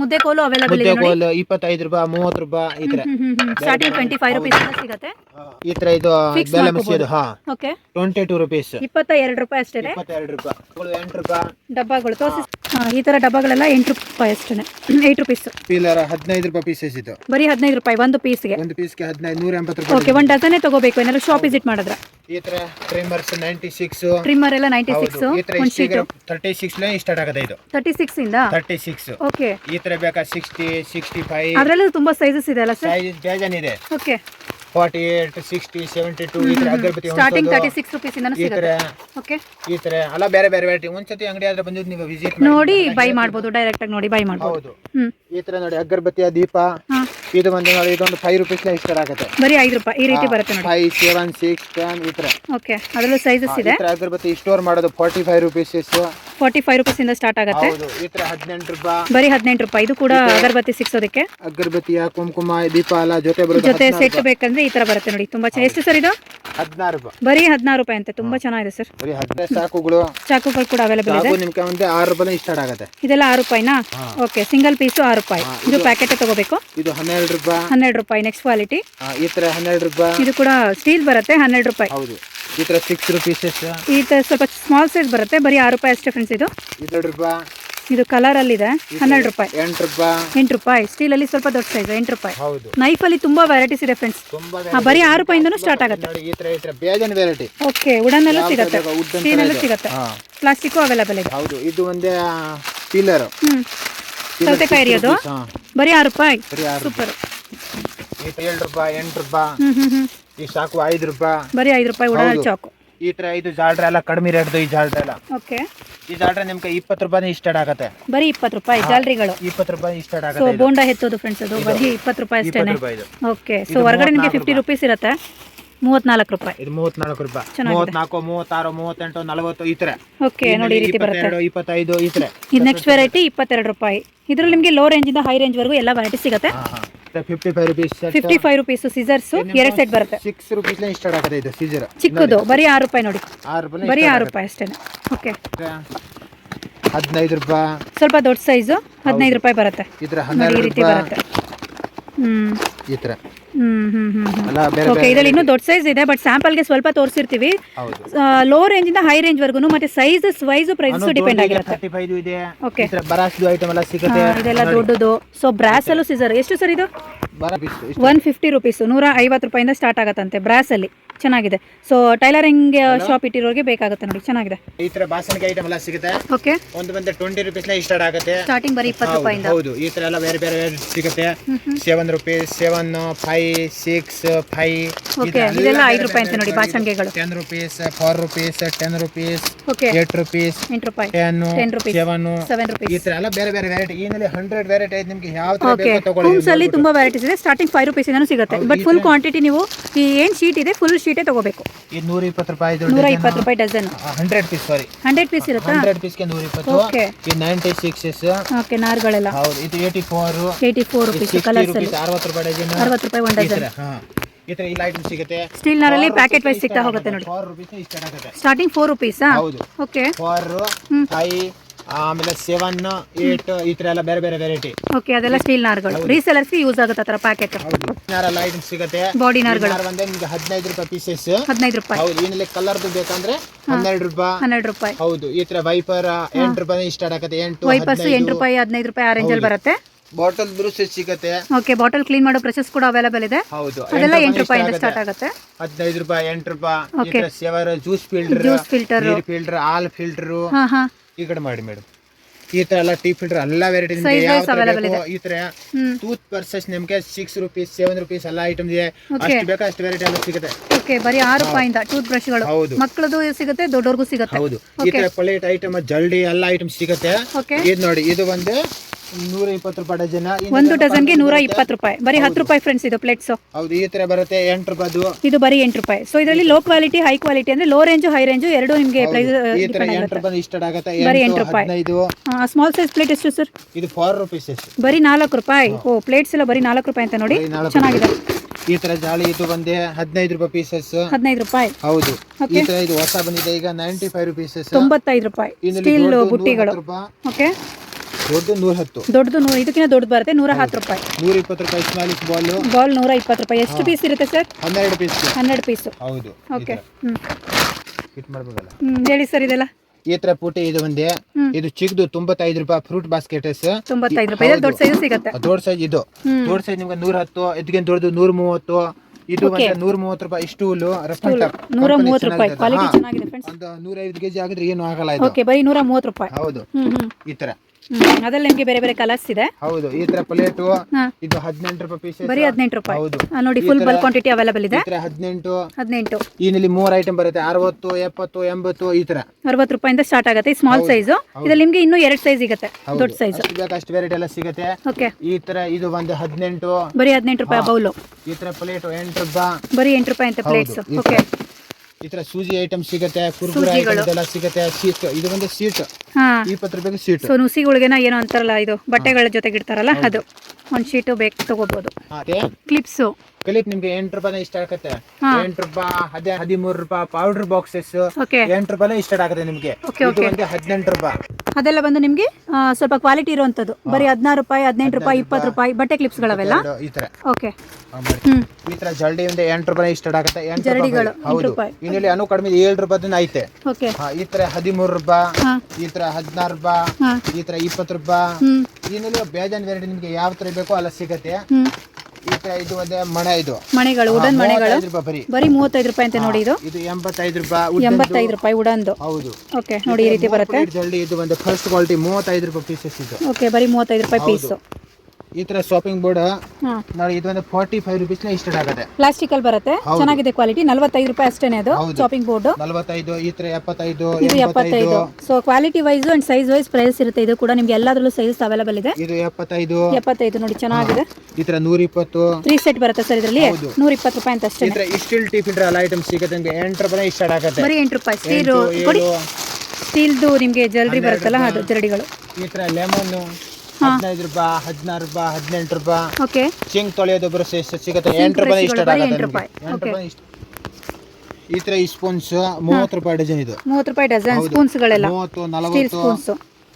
ಮುದ್ದೆ ಕೋಲು ಅವೈಲೇಬಲ್ ಇದೆ ಕೋಲು ಇಪ್ಪತ್ತೈದು ರೂಪಾಯಿ ಮೂವತ್ತು ರೂಪಾಯಿ ಈ ತರ ಸ್ಟಾರ್ಟಿಂಗ್ ಟ್ವೆಂಟಿ ಫೈವ್ ರುಪೀಸ್ ಸಿಗುತ್ತೆ. ಈ ತರ ಇದು ಬೆಲೆ ಮಸಿಯೋದು ಹಾ ಓಕೆ ಟ್ವೆಂಟಿ ಟೂ ರುಪೀಸ್ ಇಪ್ಪತ್ತ ಎರಡು ರೂಪಾಯಿ ಅಷ್ಟೇ ಇಪ್ಪತ್ತೆರಡು ರೂಪಾಯಿ. ಎಂಟು ರೂಪಾಯಿ. ಡಬ್ಬಗಳು ತೋರಿಸಿ. ಈ ತರ ಡಬ್ಬಗಳೆಲ್ಲ ಎಂಟು ರೂಪಾಯಿ ಅಷ್ಟೇ ಏಟ್ ರುಪೀಸ್ ಪೀಲರ್ ಹದಿನೈದು ರೂಪಾಯಿ ಪೀಸಸ್ ಇದು. ಬರೀ ಹದಿನೈದು ರೂಪಾಯಿ ಒಂದು ಪೀಸ್ಗೆ ಒಂದು ಪೀಸ್ಗೆ ಹದಿನೈದು ನೂರ ಎಂಬತ್ತು ರೂಪಾಯಿ ಓಕೆ ಒಂದು ಡಜನೇ ತಗೋಬೇಕು. ಏನಾದ್ರು ಶಾಪ್ ವಿಸಿಟ್ ಮಾಡಿದ್ರೆ. ಈ ತರ ಟ್ರಿಮರ್ಸ್ ನೈಂಟಿ ಸಿಕ್ಸ್ ಟ್ರಿಮ್ಮರ್ ಎಲ್ಲ ನೈಂಟಿ ಸಿಕ್ಸ್ ಒಂದು ಶೀಟ್ ತರ್ಟಿ ಸಿಕ್ಸ್ ಸ್ಟಾರ್ಟ್ ಆಗುತ್ತೆ ಇದು. ತರ್ಟಿ ಸಿಕ್ಸ್ ಇಂದ? ತರ್ಟಿ ಸಿಕ್ಸ್ ಓಕೆ ಈ ತರ ಬೇಕಾ ಸಿಕ್ಸ್ಟಿ ಸಿಕ್ಸ್ಟಿ ಫೈವ್ ಅದರಲ್ಲೂ ತುಂಬಾ ಸೈಜಸ್ ಇದೆ ಅಲ್ಲ ಸರ್ ಸೈಜ್ ಬೇಜಾನ್ ಇದೆ okay forty eight sixty seventy two ಈ ತರ ಅಗರಬತ್ತಿ ಸ್ಟಾರ್ಟಿಂಗ್ ತರ್ಟಿ ಸಿಕ್ಸ್ ರುಪೀಸ್ ಇಂದ ಈ ತರ ಸಿಗುತ್ತೆ ಓಕೆ ಈ ತರ ಅಲ್ಲ ಬೇರೆ ಬೇರೆ ವೆರೈಟಿ ಒಂದ್ಸತಿ ಅಂಗಡಿ ಆದ್ರೆ ಬಂದಿದ್ದು ನೀವು ವಿಸಿಟ್ ನೋಡಿ ಬೈ ಮಾಡ್ಬೋದು ಡೈರೆಕ್ಟ್ ಆಗಿ ನೋಡಿ ಬೈ ಮಾಡ್ಬೋದು. ಹೌದು. ಹ್ಮ್. ಈ ತರ ನೋಡಿ ಅಗರಬತ್ತಿಯ ದೀಪ. ಹಾ. ಇದು ಬಂದು ನೋಡಿ ಇದೊಂದು ಫೈವ್ ರುಪೀಸ್ ಸ್ಟಾರ್ಟ್ ಆಗುತ್ತೆ. ಬರೀ ಐದು ರೂಪಾಯಿ ಈ ರೀತಿ ಬರುತ್ತೆ ನೋಡಿ. ಫೈವ್ ಸೆವೆನ್ ಸಿಕ್ಸ್ ಟೆನ್ ಈ ತರ ಓಕೆ ಅದರಲ್ಲೂ ಸೈಜಸ್ ಇದೆ. ಅದ್ರ ಅಗರಬತ್ತಿ ಸ್ಟೋರ್ ಮಾಡೋದು forty five rupees forty five rupees ಇಂದ ಸ್ಟಾರ್ಟ್ ಆಗುತ್ತೆ. ಈ ತರ ಹದಿನೆಂಟು ರೂಪಾಯಿ. ಬರೀ ಹದಿನೆಂಟು ರೂಪಾಯಿ ಇದು ಕೂಡ ಅಗರಬತ್ತಿ ಸಿಕ್ಸೋದಕ್ಕೆ. ಅಗರಬತ್ತಿಯ ಕುಂಕುಮ ದೀಪಾಲ ಜೊತೆ ಬರುತ್ತೆ ಜೊತೆ ಸೆಟ್ ಬೇಕಂದ್ರೆ ಈ ತರ ಬರುತ್ತೆ ನೋಡಿ ತುಂಬಾ ಚೆನ್ನಾಗಿ ಎಷ್ಟು ಸರ್ ಇದು? ಹದಿನಾರು ರೂಪಾಯಿ. ಬರೀ ಹದಿನಾರು ರೂಪಾಯಿ ಅಂತ ತುಂಬಾ ಚೆನ್ನಾಗಿದೆ ಸರ್. ಬರೀ ಹದಿನೈದು ಸಾಕುಗಳು ಚಾಕುಗಳು ಕೂಡ ಅವೈಲೇಬಲ್ ಇದೆ. ನಿಮ್ಗೆ ಒಂದು ಆರು ರೂಪಾಯಿ ಸ್ಟಾರ್ಟ್ ಆಗುತ್ತೆ. ಇದೆಲ್ಲ ಆರು ರೂಪಾಯಿನಾ? ಓಕೆ ಸಿಂಗಲ್ ಪೀಸ್ ಆರು ರೂಪಾಯಿ. ಇದು ಪ್ಯಾಕೆಟ್ ತಗೋಬೇಕು. ಇದು ಹನ್ನೆರಡು ರೂಪಾಯಿ. ಹನ್ನೆರಡು ರೂಪಾಯಿ ನೆಕ್ಸ್ಟ್ ಕ್ವಾಲಿಟಿ ಈ ತರ ಹನ್ನೆರಡು ರೂಪಾಯಿ. ಇದು ಕೂಡ ಸ್ಟೀಲ್ ಬರುತ್ತೆ ಹನ್ನೆರಡು ರೂಪಾಯಿ. ಹೌದು. ಈ ತರ ಸಿಕ್ಸ್ ರುಪೀಸಸ್ ಈ ತರ ಸ್ವಲ್ಪ ಸ್ಮಾಲ್ ಸೈಜ್ ಬರುತ್ತೆ ಬರೀ ಆರು ರೂಪಾಯಿ ಅಷ್ಟೇ ಫ್ರೆಂಡ್ಸ್ ಇದು. ಇದೆರಡು ರೂಪಾಯಿ. ಇದು ಕಲರ್ ಅಲ್ಲಿ ಇದೆ ಹನ್ನೆರಡು ರೂಪಾಯಿ. ಎಂಟು ರೂಪಾಯಿ. ಎಂಟು ರೂಪಾಯಿ. ಸ್ಟೀಲ್ ಅಲ್ಲಿ ಸ್ವಲ್ಪ ದೊಡ್ಡ ಸೈಜ್ ಎಂಟು ರೂಪಾಯಿ. ಹೌದು. ನೈಫ್ ಅಲ್ಲಿ ತುಂಬಾ ವೆರೈಟೀಸ್ ಇದೆ ಫ್ರೆಂಡ್ಸ್ ಬರೀ ಆರು ರೂಪಾಯಿಂದನೂ ಸ್ಟಾರ್ಟ್ ಆಗುತ್ತೆ. ಈ ತರ ಈ ತರ ಬೇಜನ್ ವೆರೈಟಿ ಓಕೆ ವುಡನ್ ಅಲ್ಲೂ ಸಿಗುತ್ತೆ. ಸ್ಟೀಲ್ ಅಲ್ಲೂ ಸಿಗುತ್ತೆ. ಪ್ಲಾಸ್ಟಿಕ್ ಅವೈಲೇಬಲ್ ಇದೆ. ಹೌದು ಇದು ಒಂದೇ ಪೀಲರ್ ಸೌತೆಕಾಯಿ ಅದು ಬರಿ ಆರು ರೂಪಾಯಿ? ಸೂಪರ್. ಈ ಏಳು ರೂಪಾಯಿ ಎಂಟು ರೂಪಾಯಿ. ಈ ಸಾಕು ಐದು ರೂಪಾಯಿ. ಬರೀ ಐದು ರೂಪಾಯಿ ಉಡಾಳ ಚಾಕು. ಈ ತರ ಇದು ಜಾಲ್ರ ಎಲ್ಲ ಕಡಿಮೆ ರೇಟ್ದು ಈ ಜಾಲ್ರ ಎಲ್ಲ. ಓಕೆ. ಈ ಜಾಲ್ರ ನಿಮ್ಗೆ ಇಪ್ಪತ್ತು ರೂಪಾಯಿ ಸ್ಟಾರ್ಟ್ ಆಗತ್ತೆ. ಬರೀ ಇಪ್ಪತ್ತು ರೂಪಾಯಿ ಜಾಲ್ರಿಗಳು ಇಪ್ಪತ್ತು ರೂಪಾಯಿ ಸ್ಟಾರ್ಟ್ ಸೊ ಆಗತ್ತೆ ಬೋಂಡ ಹೆತ್ತೋದು ಫ್ರೆಂಡ್ಸ್ ಅದು. ಬರೀ ಇಪ್ಪತ್ತು ರೂಪಾಯಿ ಅಷ್ಟೇನೆ. ಓಕೆ. ಸೊ ಹೊರಗಡೆ ನಿಮಗೆ ಫಿಫ್ಟಿ ರುಪೀಸ್ ಇರುತ್ತೆ. ಮೂವತ್ನಾಲ್ಕು ರೂಪಾಯಿ. ಇದು ಮೂವತ್ನಾಲ್ಕು ರೂಪಾಯಿ. ಮೂವತ್ನಾಲ್ಕು ಮೂವತ್ತಾರು ಮೂವತ್ತೆಂಟು ನಲವತ್ತು ಈ ತರ ಓಕೆ ನೋಡಿ ಈ ರೀತಿ ಬರುತ್ತೆ. ಇಪ್ಪತ್ತೈದು ಈ ತರ ಇದು ನೆಕ್ಸ್ಟ್ ವೆರೈಟಿ ಇಪ್ಪತ್ತೆರಡು ರೂಪಾಯಿ. ಇದ್ರಲ್ಲಿ ನಿಮಗೆ ಲೋ ರೇಂಜ್ ಇಂದ ಹೈ ರೇಂಜ್ ವರೆಗೂ ಎಲ್ಲ ವೆರೈಟಿ ಸಿಗುತ್ತೆ. Fifty five rupees fifty five rupees scissors ಎರಡು ಸೆಟ್ ಬರುತ್ತೆ. ಸಿಕ್ಸ್ ರುಪೀಸ್ ಸ್ಟಾರ್ಟ್ ಆಗುತ್ತೆ ಇದು ಸೀಸರ್ ಚಿಕ್ಕದು ಬರೀ ಆರು ರೂಪಾಯಿ ನೋಡಿ. ಆರು ರೂಪಾಯಿ ಬರೀ ಆರು ರೂಪಾಯಿ ಅಷ್ಟೇ ಓಕೆ. ಹದಿನೈದು ರೂಪಾಯಿ. ಸ್ವಲ್ಪ ದೊಡ್ಡ ಸೈಜು ಹದಿನೈದು ರೂಪಾಯಿ ಬರುತ್ತೆ. ಈ ಹನ್ನೆರಡು ರೀತಿ ರೂಪಾಯಿ. ಬರುತ್ತೆ. ಹ್ಮ್. ಈ ತರ ಹ್ಮ್ ಹ್ಮ್ ಹ್ಮ್ ಹ್ಮ್. ಓಕೆ ಇದರಲ್ಲಿ ಇನ್ನೂ ದೊಡ್ಡ ಸೈಜ್ ಇದೆ ಬಟ್ ಸ್ಯಾಂಪಲ್ಗೆ ಸ್ವಲ್ಪ ತೋರಿಸಿರ್ತೀವಿ. ಲೋ ರೇಂಜ್ ಇಂದ ಹೈ ರೇಂಜ್ ವರ್ಗು ಮತ್ತೆ ಸೈಜಸ್ ವೈಸ್ ಪ್ರೈಸಸ್ ಡಿಪೆಂಡ್ ಆಗಿರುತ್ತೆ. ಸಿಗುತ್ತೆ. ಇದೆಲ್ಲ ದೊಡ್ಡದು. ಸೊ ಬ್ರಾಸ್ ಅಲ್ಲೂ ಸಿಸರ್ ಎಷ್ಟು ಸರ್ ಇದು. ಒನ್ ಫಿಫ್ಟಿ ರುಪೀಸ್ ನೂರ ಐವತ್ತು ರೂಪಾಯಿಂದ ಸ್ಟಾರ್ಟ್ ಆಗತ್ತಂತೆ ಬ್ರಾಸ್ ಅಲ್ಲಿ. ಚೆನ್ನಾಗಿದೆ. ಸೊ ಟೈಲರಿಂಗ್ ಶಾಪ್ ಇಟ್ಟಿರೋರಿಗೆ ಬೇಕಾಗುತ್ತೆ ನೋಡಿ ಚೆನ್ನಾಗಿದೆ. ಈ ತರ ಬಾಸಣಿಗೆ ಐಟಮ್ ಎಲ್ಲ ಸಿಗುತ್ತೆ. ಓಕೆ ಒಂದು ಬಂದು ಟ್ವೆಂಟಿ ರುಪೀಸ್ ಸ್ಟಾರ್ಟ್ ಆಗುತ್ತೆ. ಸ್ಟಾರ್ಟಿಂಗ್ ಬರೀ ಇಪ್ಪತ್ತು ರೂಪಾಯಿ ರೂಪಾಯಿಂದ. ಹೌದು. ಈ ತರ ಎಲ್ಲ ಬೇರೆ ಬೇರೆ ಸಿಗುತ್ತೆ. Seven rupees seven five six five okay ಇದೆಲ್ಲ ಐದು ರೂಪಾಯಿ ಅಂತ ನೋಡಿ ಬಾಸಣಿಗೆಗಳು ten rupees four rupees ten rupees okay eight rupees ಎಂಟು ರೂಪಾಯಿ ಟೆನ್ ಸೆವೆನ್ ಈ ತರ ಎಲ್ಲ ಬೇರೆ ಬೇರೆ ವೆರೈಟಿ ಈ ಹಂಡ್ರೆಡ್ ವೆರೈಟಿ ನಿಮ್ಗೆ ಯಾವ ತರ ಬೇಕೋ ತಗೊಳ್ಳಿ. ತುಂಬಾ ಅಲ್ಲಿ ಇದೆ ಸ್ಟಾರ್ಟಿಂಗ್ ಫೈವ್ ರುಪೀಸ್ ಇಂದನೂ ಸಿಗುತ್ತೆ. ಬಟ್ ಫುಲ್ ಕ್ವಾಂಟಿಟಿ ನೀವು ಈ ಏನ್ ಶೀಟ್ ಇದೆ ಫುಲ್ ಶೀಟೇ ತಗೋಬೇಕು. ನೂರ ಇಪ್ಪತ್ತು ರೂಪಾಯಿ ನೂರ ಇಪ್ಪತ್ತು ರೂಪಾಯಿ dozen hundred piece sorry hundred piece ಇರುತ್ತಾ? ಹಂಡ್ರೆಡ್ ಪೀಸ್ಗೆ ನೂರ ಇಪ್ಪತ್ತು ಓಕೆ ಈ ನೈಂಟಿ ಸಿಕ್ಸ್ ಓಕೆ ನಾರ್ಗಳೆಲ್ಲ. ಹೌದು ಇದು eighty four eighty four rupees colours ಅರವತ್ತು ರೂಪಾಯಿ ಡಜನ್ ಅರವತ್ತು ರೂಪಾಯಿ ಡಜನ್ ತರ ಈ ತರ ಇಲ್ಲ ಐಟಮ್ ಸಿಗುತ್ತೆ. ಸ್ಟೀಲ್ ನಾರಲ್ಲಿ ಪ್ಯಾಕೆಟ್ ವೈಸ್ ಸಿಗ್ತಾ ಹೋಗುತ್ತೆ ನೋಡಿ. ಆಗುತ್ತೆ. ಸ್ಟಾರ್ಟಿಂಗ್ ಫೋರ್ ರುಪೀಸಾ ಹೌದು. ಓಕೆ ಫೋರ್ ಫೈವ್ ಆಮೇಲೆ ಸೆವೆನ್ ಏಟ್ ಈ ತರ ಎಲ್ಲ ಬೇರೆ ಬೇರೆ ವೆರೈಟಿ ಓಕೆ ಅದೆಲ್ಲ ಸ್ಟೀಲ್ ನಾರ್ಗಳು. ರೀಸೆಲರ್ಸ್ಗೆ ಯೂಸ್ ಆಗುತ್ತೆ ಆ ಥರ ಪ್ಯಾಕೆಟ್ ನಾರೆಲ್ಲ ಐಟಮ್ ಸಿಗುತ್ತೆ. ಬಾಡಿ ನಾರ್ಗಳು. ನಾರ್ ಬಂದ್ರೆ ನಿಮ್ಗೆ ಹದಿನೈದು ರೂಪಾಯಿ ಪೀಸಸ್ ಹದಿನೈದು ರೂಪಾಯಿ. ಹೌದು ಏನಿಲ್ಲ ಕಲರ್ದು ಬೇಕಂದ್ರೆ ಹನ್ನೆರಡು ರೂಪಾಯಿ. ಹನ್ನೆರಡು ರೂಪಾಯಿ. ಹೌದು ಈ ತರ ವೈಪರ್ ಎಂಟು ರೂಪಾಯಿ ಸ್ಟಾರ್ಟ್ ಆಗುತ್ತೆ. ಎಂಟು ವೈಪರ್ಸ್ ಎಂಟು ರೂಪಾಯಿ ಹದಿನೈದು ರೂಪಾಯಿ ಆರೆಂಜ್ ರೇಂಜಲ್ಲಿ ಬರುತ್ತೆ. ಬಾಟಲ್ ಬ್ರೂಸಸ್ ಸಿಗುತ್ತೆ. ಓಕೆ ಬಾಟಲ್ ಕ್ಲೀನ್ ಮಾಡೋ ಪ್ರೊಸೆಸ್ ಕೂಡ ಅವೈಲೇಬಲ್ ಇದೆ. ಹೌದು ಅದೆಲ್ಲ ಎಂಟು ರೂಪಾಯಿಂದ ಸ್ಟಾರ್ಟ್ ಆಗುತ್ತೆ. ಹದಿನೈದು ರೂಪಾಯಿ ಎಂಟು ರೂಪಾಯಿ. ಈ Okay. ತರ ಸೆವರ್ ಜ್ಯೂಸ್ ಫಿಲ್ಟರ್ ಜ್ಯೂಸ್ ಫಿಲ್ಟರ್ ನೀರ್ ಫಿಲ್ಟರ್ ಹಾಲ್ ಫಿಲ್ಟರ್ ಹಾ ಹಾ. ಈ ಕಡೆ ಮಾಡಿ ಮೇಡಮ್. ಈ ತರ ಎಲ್ಲ ಟೀ ಫಿಲ್ಟರ್ ಎಲ್ಲ ವೆರೈಟಿ ನಿಮ್ಗೆ ಯಾವ ತರ ಈ ತರ ಟೂತ್ ಪರ್ಸಸ್ ನಿಮ್ಗೆ ಸಿಕ್ಸ್ ರುಪೀಸ್ ಸೆವೆನ್ ರುಪೀಸ್ ಎಲ್ಲ ಐಟಮ್ ಇದೆ. ಅಷ್ಟು ಬೇಕಾ ಅಷ್ಟು ವೆರೈಟಿ ಎಲ್ಲ ಸಿಗುತ್ತೆ. ಓಕೆ ಬರೀ ಆರು ರೂಪಾಯಿಂದ ಟೂತ್ ಬ್ರಷ್ಗಳು ಹೌದು. ಮಕ್ಕಳದು ಸಿಗುತ್ತೆ ದೊಡ್ಡವ್ರಿಗೂ ಸಿಗುತ್ತೆ. ಹೌದು. ಈ ತರ ಪ್ಲೇಟ್ ಐಟಮ್ ಜಲ್ಡಿ ಎಲ್ಲ ಐಟಮ್ ಸಿಗುತ್ತೆ. ಓಕೆ. ಇದು ನೋಡಿ ಇದು ಒಂದು ನೂರ ಇಪ್ಪತ್ತು ರೂಪಾಯಿ ಡಜನ್. ಒಂದು ಡಜನ್ಗೆ ನೂರ ಇಪ್ಪತ್ತು ರೂಪಾಯಿ. ಬರೀ ಹತ್ತು ರೂಪಾಯಿ ಫ್ರೆಂಡ್ಸ್ ಇದು ಪ್ಲೇಟ್ಸ್ ಹೌದು ಈ ತರ ಬರುತ್ತೆ ಎಂಟು ರೂಪಾಯಿದು. ಇದು ಬರೀ ಎಂಟು ರೂಪಾಯಿ. ಸೊ ಇದರಲ್ಲಿ ಲೋ ಕ್ವಾಲಿಟಿ ಹೈ ಕ್ವಾಲಿಟಿ ಅಂದ್ರೆ ಲೋ ರೇಂಜ್ ಹೈ ರೇಂಜ್ ಎರಡು ನಿಮಗೆ ಪ್ರೈಸ್ ಈ ತರ ಎಂಟು ರೂಪಾಯಿ ಸ್ಟಾರ್ಟ್ ಆಗುತ್ತೆ. ಬರೀ ಎಂಟು ರೂಪಾಯಿ. ಸ್ಮಾಲ್ ಸೈಜ್ ಪ್ಲೇಟ್ ಎಷ್ಟು ಸರ್ ಇದು ಫೋರ್ ರುಪೀಸ್ ಬರೀ ನಾಲ್ಕು ರೂಪಾಯಿ. ಓ ಪ್ಲೇಟ್ಸ್ ಎಲ್ಲ ಬರೀ ನಾಲ್ಕು ರೂಪಾಯಿ ಅಂತ ನೋಡಿ. ಚೆನ್ನಾಗಿದೆ. ಈ ತರ ಜಾಳಿ ಇದು ಬಂದೆ ಹದಿನೈದು ರೂಪಾಯಿ ಪೀಸಸ್ ಹದಿನೈದು ರೂಪಾಯಿ. ಹೌದು. ಈ ತರ ಇದು ಹೊಸ ಬಂದಿದೆ. ಈಗ ನೈಂಟಿ ಫೈವ್ ರುಪೀಸಸ್ ತೊಂಬತ್ತೈದು ರೂಪಾಯಿ. ಸ್ಟೀಲ್ ಬುಟ್ಟಿಗಳು ಓಕೆ ದೊಡ್ಡದು ನೂರ ಹತ್ತು ದೊಡ್ಡದು ನೂರ ಇದಕ್ಕಿಂತ ದೊಡ್ಡ ಬರುತ್ತೆ ನೂರ ಹತ್ತು ರೂಪಾಯಿ. ನೂರ ಇಪ್ಪತ್ತು ರೂಪಾಯಿ ಸ್ಮಾಲಿಸ್ ಬಾಲ್ ಬಾಲ್ ನೂರ ಇಪ್ಪತ್ತು ರೂಪಾಯಿ. ಎಷ್ಟು ಪೀಸ್ ಇರುತ್ತೆ ಸರ್ ಹನ್ನೆರಡು ಪೀಸ್ ಹನ್ನೆರಡು ಪೀಸ್ ಹೌದು. Okay hmm. ಮಾಡ್ಬೋದಲ್ಲ ಹ್ಞೂ ಹೇಳಿ ಸರ್ ಇದೆಲ್ಲ. ಈ ತರ ಪೂಟಿ ಇದು ಒಂದೇ. ಇದು ಚಿಕ್ಕದು ತೊಂಬತ್ತೈದು ರೂಪಾಯಿ ಫ್ರೂಟ್ ಬಾಸ್ಕೆಟಸ್ ತೊಂಬತ್ತೈದು ರೂಪಾಯಿ. ದೊಡ್ಡ ಸೈಜ್ ಸಿಗುತ್ತೆ. ದೊಡ್ಡ ಸೈಜ್ ಇದು. ದೊಡ್ಡ ಸೈಜ್ ನಿಮ್ಗೆ ನೂರ ಹತ್ತು ಇದಕ್ಕೆ ದೊಡ್ಡದು ನೂರ ಮೂವತ್ತು ಇದು ಬಂದ್ರೆ ನೂರ ಮೂವತ್ತು ರೂಪಾಯಿ. ಇಷ್ಟು ಹುಲ್ಲು ನೂರ ಮೂವತ್ತು ರೂಪಾಯಿ. ಕ್ವಾಲಿಟಿ ಚೆನ್ನಾಗಿದೆ ಫ್ರೆಂಡ್ಸ್ ಒಂದು ನೂರೈವತ್ತು ಕೆಜಿ ಆಗಿದ್ರೆ ಏನು ಆಗಲ್ಲ ಓಕೆ ಬರೀ ನೂರ ಮೂವತ್ತು ರೂಪಾಯಿ. ಹೌದು. ಈ ತರ. ಅದ್ರಲ್ಲಿ ನಿಮಗೆ ಬೇರೆ ಬೇರೆ ಕಲರ್ಸ್ ಇದೆ. ಹೌದು ಈ ತರ ಪ್ಲೇಟ್ ಇದು ಹದಿನೆಂಟು ರೂಪಾಯಿ ಪೀಸ್ ಬರೀ ಹದಿನೆಂಟು ರೂಪಾಯಿ. ಹೌದು. ನೋಡಿ ಫುಲ್ ಬಲ್ ಕ್ವಾಂಟಿಟಿ ಅವೈಲೇಬಲ್ ಇದೆ. ಹದಿನೆಂಟು ಹದಿನೆಂಟು. ಇಲ್ಲಿ ಮೂರ್ ಐಟಮ್ ಬರುತ್ತೆ ಅರವತ್ತು ಎಪ್ಪತ್ತು ಎಂಬತ್ತು ಈ ತರ. ಅರವತ್ತು ರೂಪಾಯಿಂದ ಸ್ಟಾರ್ಟ್ ಆಗುತ್ತೆ ಸ್ಮಾಲ್ ಸೈಜ್ ಇದ್ರಲ್ಲಿ ನಿಮ್ಗೆ ಇನ್ನೂ ಎರಡು ಸೈಜ್ ಸಿಗುತ್ತೆ ದೊಡ್ಡ ಸೈಜ್ ಅಷ್ಟು ವೆರೈಟಿ ಎಲ್ಲ ಸಿಗುತ್ತೆ. ಓಕೆ ಈ ತರ ಇದು ಒಂದು ಹದಿನೆಂಟು. ಬರೀ ಹದಿನೆಂಟು ರೂಪಾಯಿ ಬೌಲು. ಈ ತರ ಪ್ಲೇಟ್ ಎಂಟು ರೂಪಾಯಿ. ಬರೀ ಎಂಟು ರೂಪಾಯಿ ಅಂತ ಪ್ಲೇಟ್ಸ್ ಓಕೆ ಈ ತರ ಸೂಜಿ ಐಟಮ್ ಸಿಗುತ್ತೆ ಕುರ್ಕುರೆ ಇದೆಲ್ಲ ಸಿಗುತ್ತೆ ಸೀಟ್ ಇದು ಒಂದು ಸೀಟ್ ಹಾ. ಇಪ್ಪತ್ತು ರೂಪಾಯಿ ಸೀಟ್ ಸೊ ನುಸಿಗಳಿಗೆನ ಏನೋ ಅಂತಾರಲ್ಲ ಇದು ಬಟ್ಟೆಗಳ ಜೊತೆಗೆ ಇಡ್ತಾರಲ್ಲ ಅದು. ಒಂದು ಶೀಟು ಬೇಕು ತಗೋಬಹುದು ಕ್ಲಿಪ್ಸು ಕ್ಲಿಪ್ ನಿಮ್ಗೆ ಎಂಟು ರೂಪಾಯಿ ಇಷ್ಟ ಆಗುತ್ತೆ. ಎಂಟು ರೂಪಾಯಿ ಹದಿ ಹದಿಮೂರು ರೂಪಾಯಿ ಪೌಡರ್ ಬಾಕ್ಸಸ್ ಎಂಟು ರೂಪಾಯಿ ಇಷ್ಟ ಆಗುತ್ತೆ ನಿಮ್ಗೆ. ಹದಿನೆಂಟು ರೂಪಾಯಿ. ಅದೆಲ್ಲ ಬಂದು ನಿಮ್ಗೆ ಸ್ವಲ್ಪ ಕ್ವಾಲಿಟಿ ಇರುವಂತದ್ದು. ಬರೀ ಹದಿನಾರು ರೂಪಾಯಿ ಹದಿನೆಂಟು ರೂಪಾಯಿ ಇಪ್ಪತ್ತು ರೂಪಾಯಿ ಬಟ್ಟೆ ಕ್ಲಿಪ್ಸ್ ಗಳವೆಲ್ಲ? ಈ ತರ. ಓಕೆ ಈ ತರ ಜಲ್ಡಿ ಇಂದ ಎಂಟು ರೂಪಾಯಿ ಇಷ್ಟ ಆಗುತ್ತೆ. ಎಂಟು ರೂಪಾಯಿ ಹೌದು. ಇನ್ನಲ್ಲಿ ಅನು ಕಡಿಮೆ ಏಳು ರೂಪಾಯಿ ಐತೆ. ಈ ತರ ಹದಿಮೂರು ರೂಪಾಯಿ ಈ ತರ ಹದಿನಾರು ರೂಪಾಯಿ ಈ ತರ ಇಪ್ಪತ್ತು ರೂಪಾಯಿ. ಇನ್ನಲ್ಲಿ ಬೇಜಾನ್ ವೆರೈಟಿ ನಿಮ್ಗೆ ಯಾವ ತರ ಬೇಕೋ ಅಲ್ಲ ಸಿಗತ್ತೆ. ಈ ತರ ಇದು ಒಂದೇ ಮಣ ಇದು. ಮಣೆಗಳು ಉಡನ್ ಮಣೆಗಳು. ಬರಿ. ಬರೀ ಮೂವತ್ತೈದು ರೂಪಾಯಿ ಅಂತ ನೋಡಿ ಇದು ಇದು ಎಂಬತ್ತೈದು ರೂಪಾಯಿ. ಎಂಬತ್ತೈದು ರೂಪಾಯಿ ಉಡನ್ದು. ಹೌದು. ಓಕೆ ನೋಡಿ ಈ ರೀತಿ ಬರುತ್ತೆ. ಇದು ಒಂದು ಫಸ್ಟ್ ಕ್ವಾಲಿಟಿ ಮೂವತ್ತೈದು ರೂಪಾಯಿ ಪೀಸಸ್ ಇದು. ಓಕೆ ಬರೀ ಮೂವತ್ತೈದು ರೂಪಾಯಿ ಪೀಸು ಈ ತರ ಶಾಪಿಂಗ್ ಬೋರ್ಡ್ ಇದು ಒಂದು ಫಾರ್ಟಿ ಫೈವ್ ರುಪೀಸ್ ಸ್ಟಾರ್ಟ್ ಆಗುತ್ತೆ ಪ್ಲಾಸ್ಟಿಕ್ ಅಲ್ಲಿ ಬರುತ್ತೆ. ಚೆನ್ನಾಗಿದೆ ಕ್ವಾಲಿಟಿ ನಲವತ್ತೈದು ರೂಪಾಯಿ ಅಷ್ಟೇನೆ ಅದು ಶಾಪಿಂಗ್ ಬೋರ್ಡ್ ನಲವತ್ತೈದು ಈ ತರ ಎಪ್ಪತ್ತೈದು ಇದು ಎಪ್ಪತ್ತೈದು. So quality wise and size wise price ಇರುತ್ತೆ. ಇದು ಕೂಡ ನಿಮ್ಗೆ ಎಲ್ಲದರಲ್ಲೂ ಸೈಜ್ ಅವೈಲೇಬಲ್ ಇದೆ. ಇದು ಎಪ್ಪತ್ತೈದು. ಎಪ್ಪತ್ತೈದು ನೋಡಿ ಚೆನ್ನಾಗಿದೆ. ಈ ತರ ನೂರ ಇಪ್ಪತ್ತು ತ್ರೀ ಸೆಟ್ ಬರುತ್ತೆ ಸರ್ ಇದರಲ್ಲಿ. ನೂರ ಇಪ್ಪತ್ತು ರೂಪಾಯಿ ಅಂತ ಅಷ್ಟೇ ಸ್ಟೀಲ್ ಟಿಫಿನ್ ಎಲ್ಲ ಐಟಮ್ ಸಿಗುತ್ತೆ. ನಿಮ್ಗೆ ಎಂಟು ರೂಪಾಯಿ ಇಷ್ಟ ಆಗುತ್ತೆ. ಬರೀ ಎಂಟು ರೂಪಾಯಿ. ಸ್ಟೀಲ್ ಕೊಡಿ. ಸ್ಟೀಲ್ದು ನಿಮಗೆ ಜ್ಯುವೆಲ್ರಿ ಬರುತ್ತಲ್ಲ ಅದು ಜರಡಿಗಳು ಈ ತರ ಲೆಮನ್ ಹದಿನೈದು ರೂಪಾಯಿ ಹದಿನಾರು ರೂಪಾಯಿ ಹದಿನೆಂಟು ರೂಪಾಯಿ. ಓಕೆ. ಚಿಂಗ್ ತೊಳೆಯೋದು ಬರೋ ಸಿಗುತ್ತೆ. ಎಂಟು ರೂಪಾಯಿ ಇಷ್ಟ ಎಂಟು ರೂಪಾಯಿ. ಈ ತರ ಈ ಸ್ಪೂನ್ಸ್ ಮೂವತ್ತು ರೂಪಾಯಿ ಡಜನ್ ಇದು. ಮೂವತ್ತು ರೂಪಾಯಿ ಡಜನ್. ಸ್ಪೂನ್ಸ್ಗಳೆಲ್ಲ ಮೂವತ್ತು ನಲವತ್ತು. ಸ್ಪೂನ್ಸ್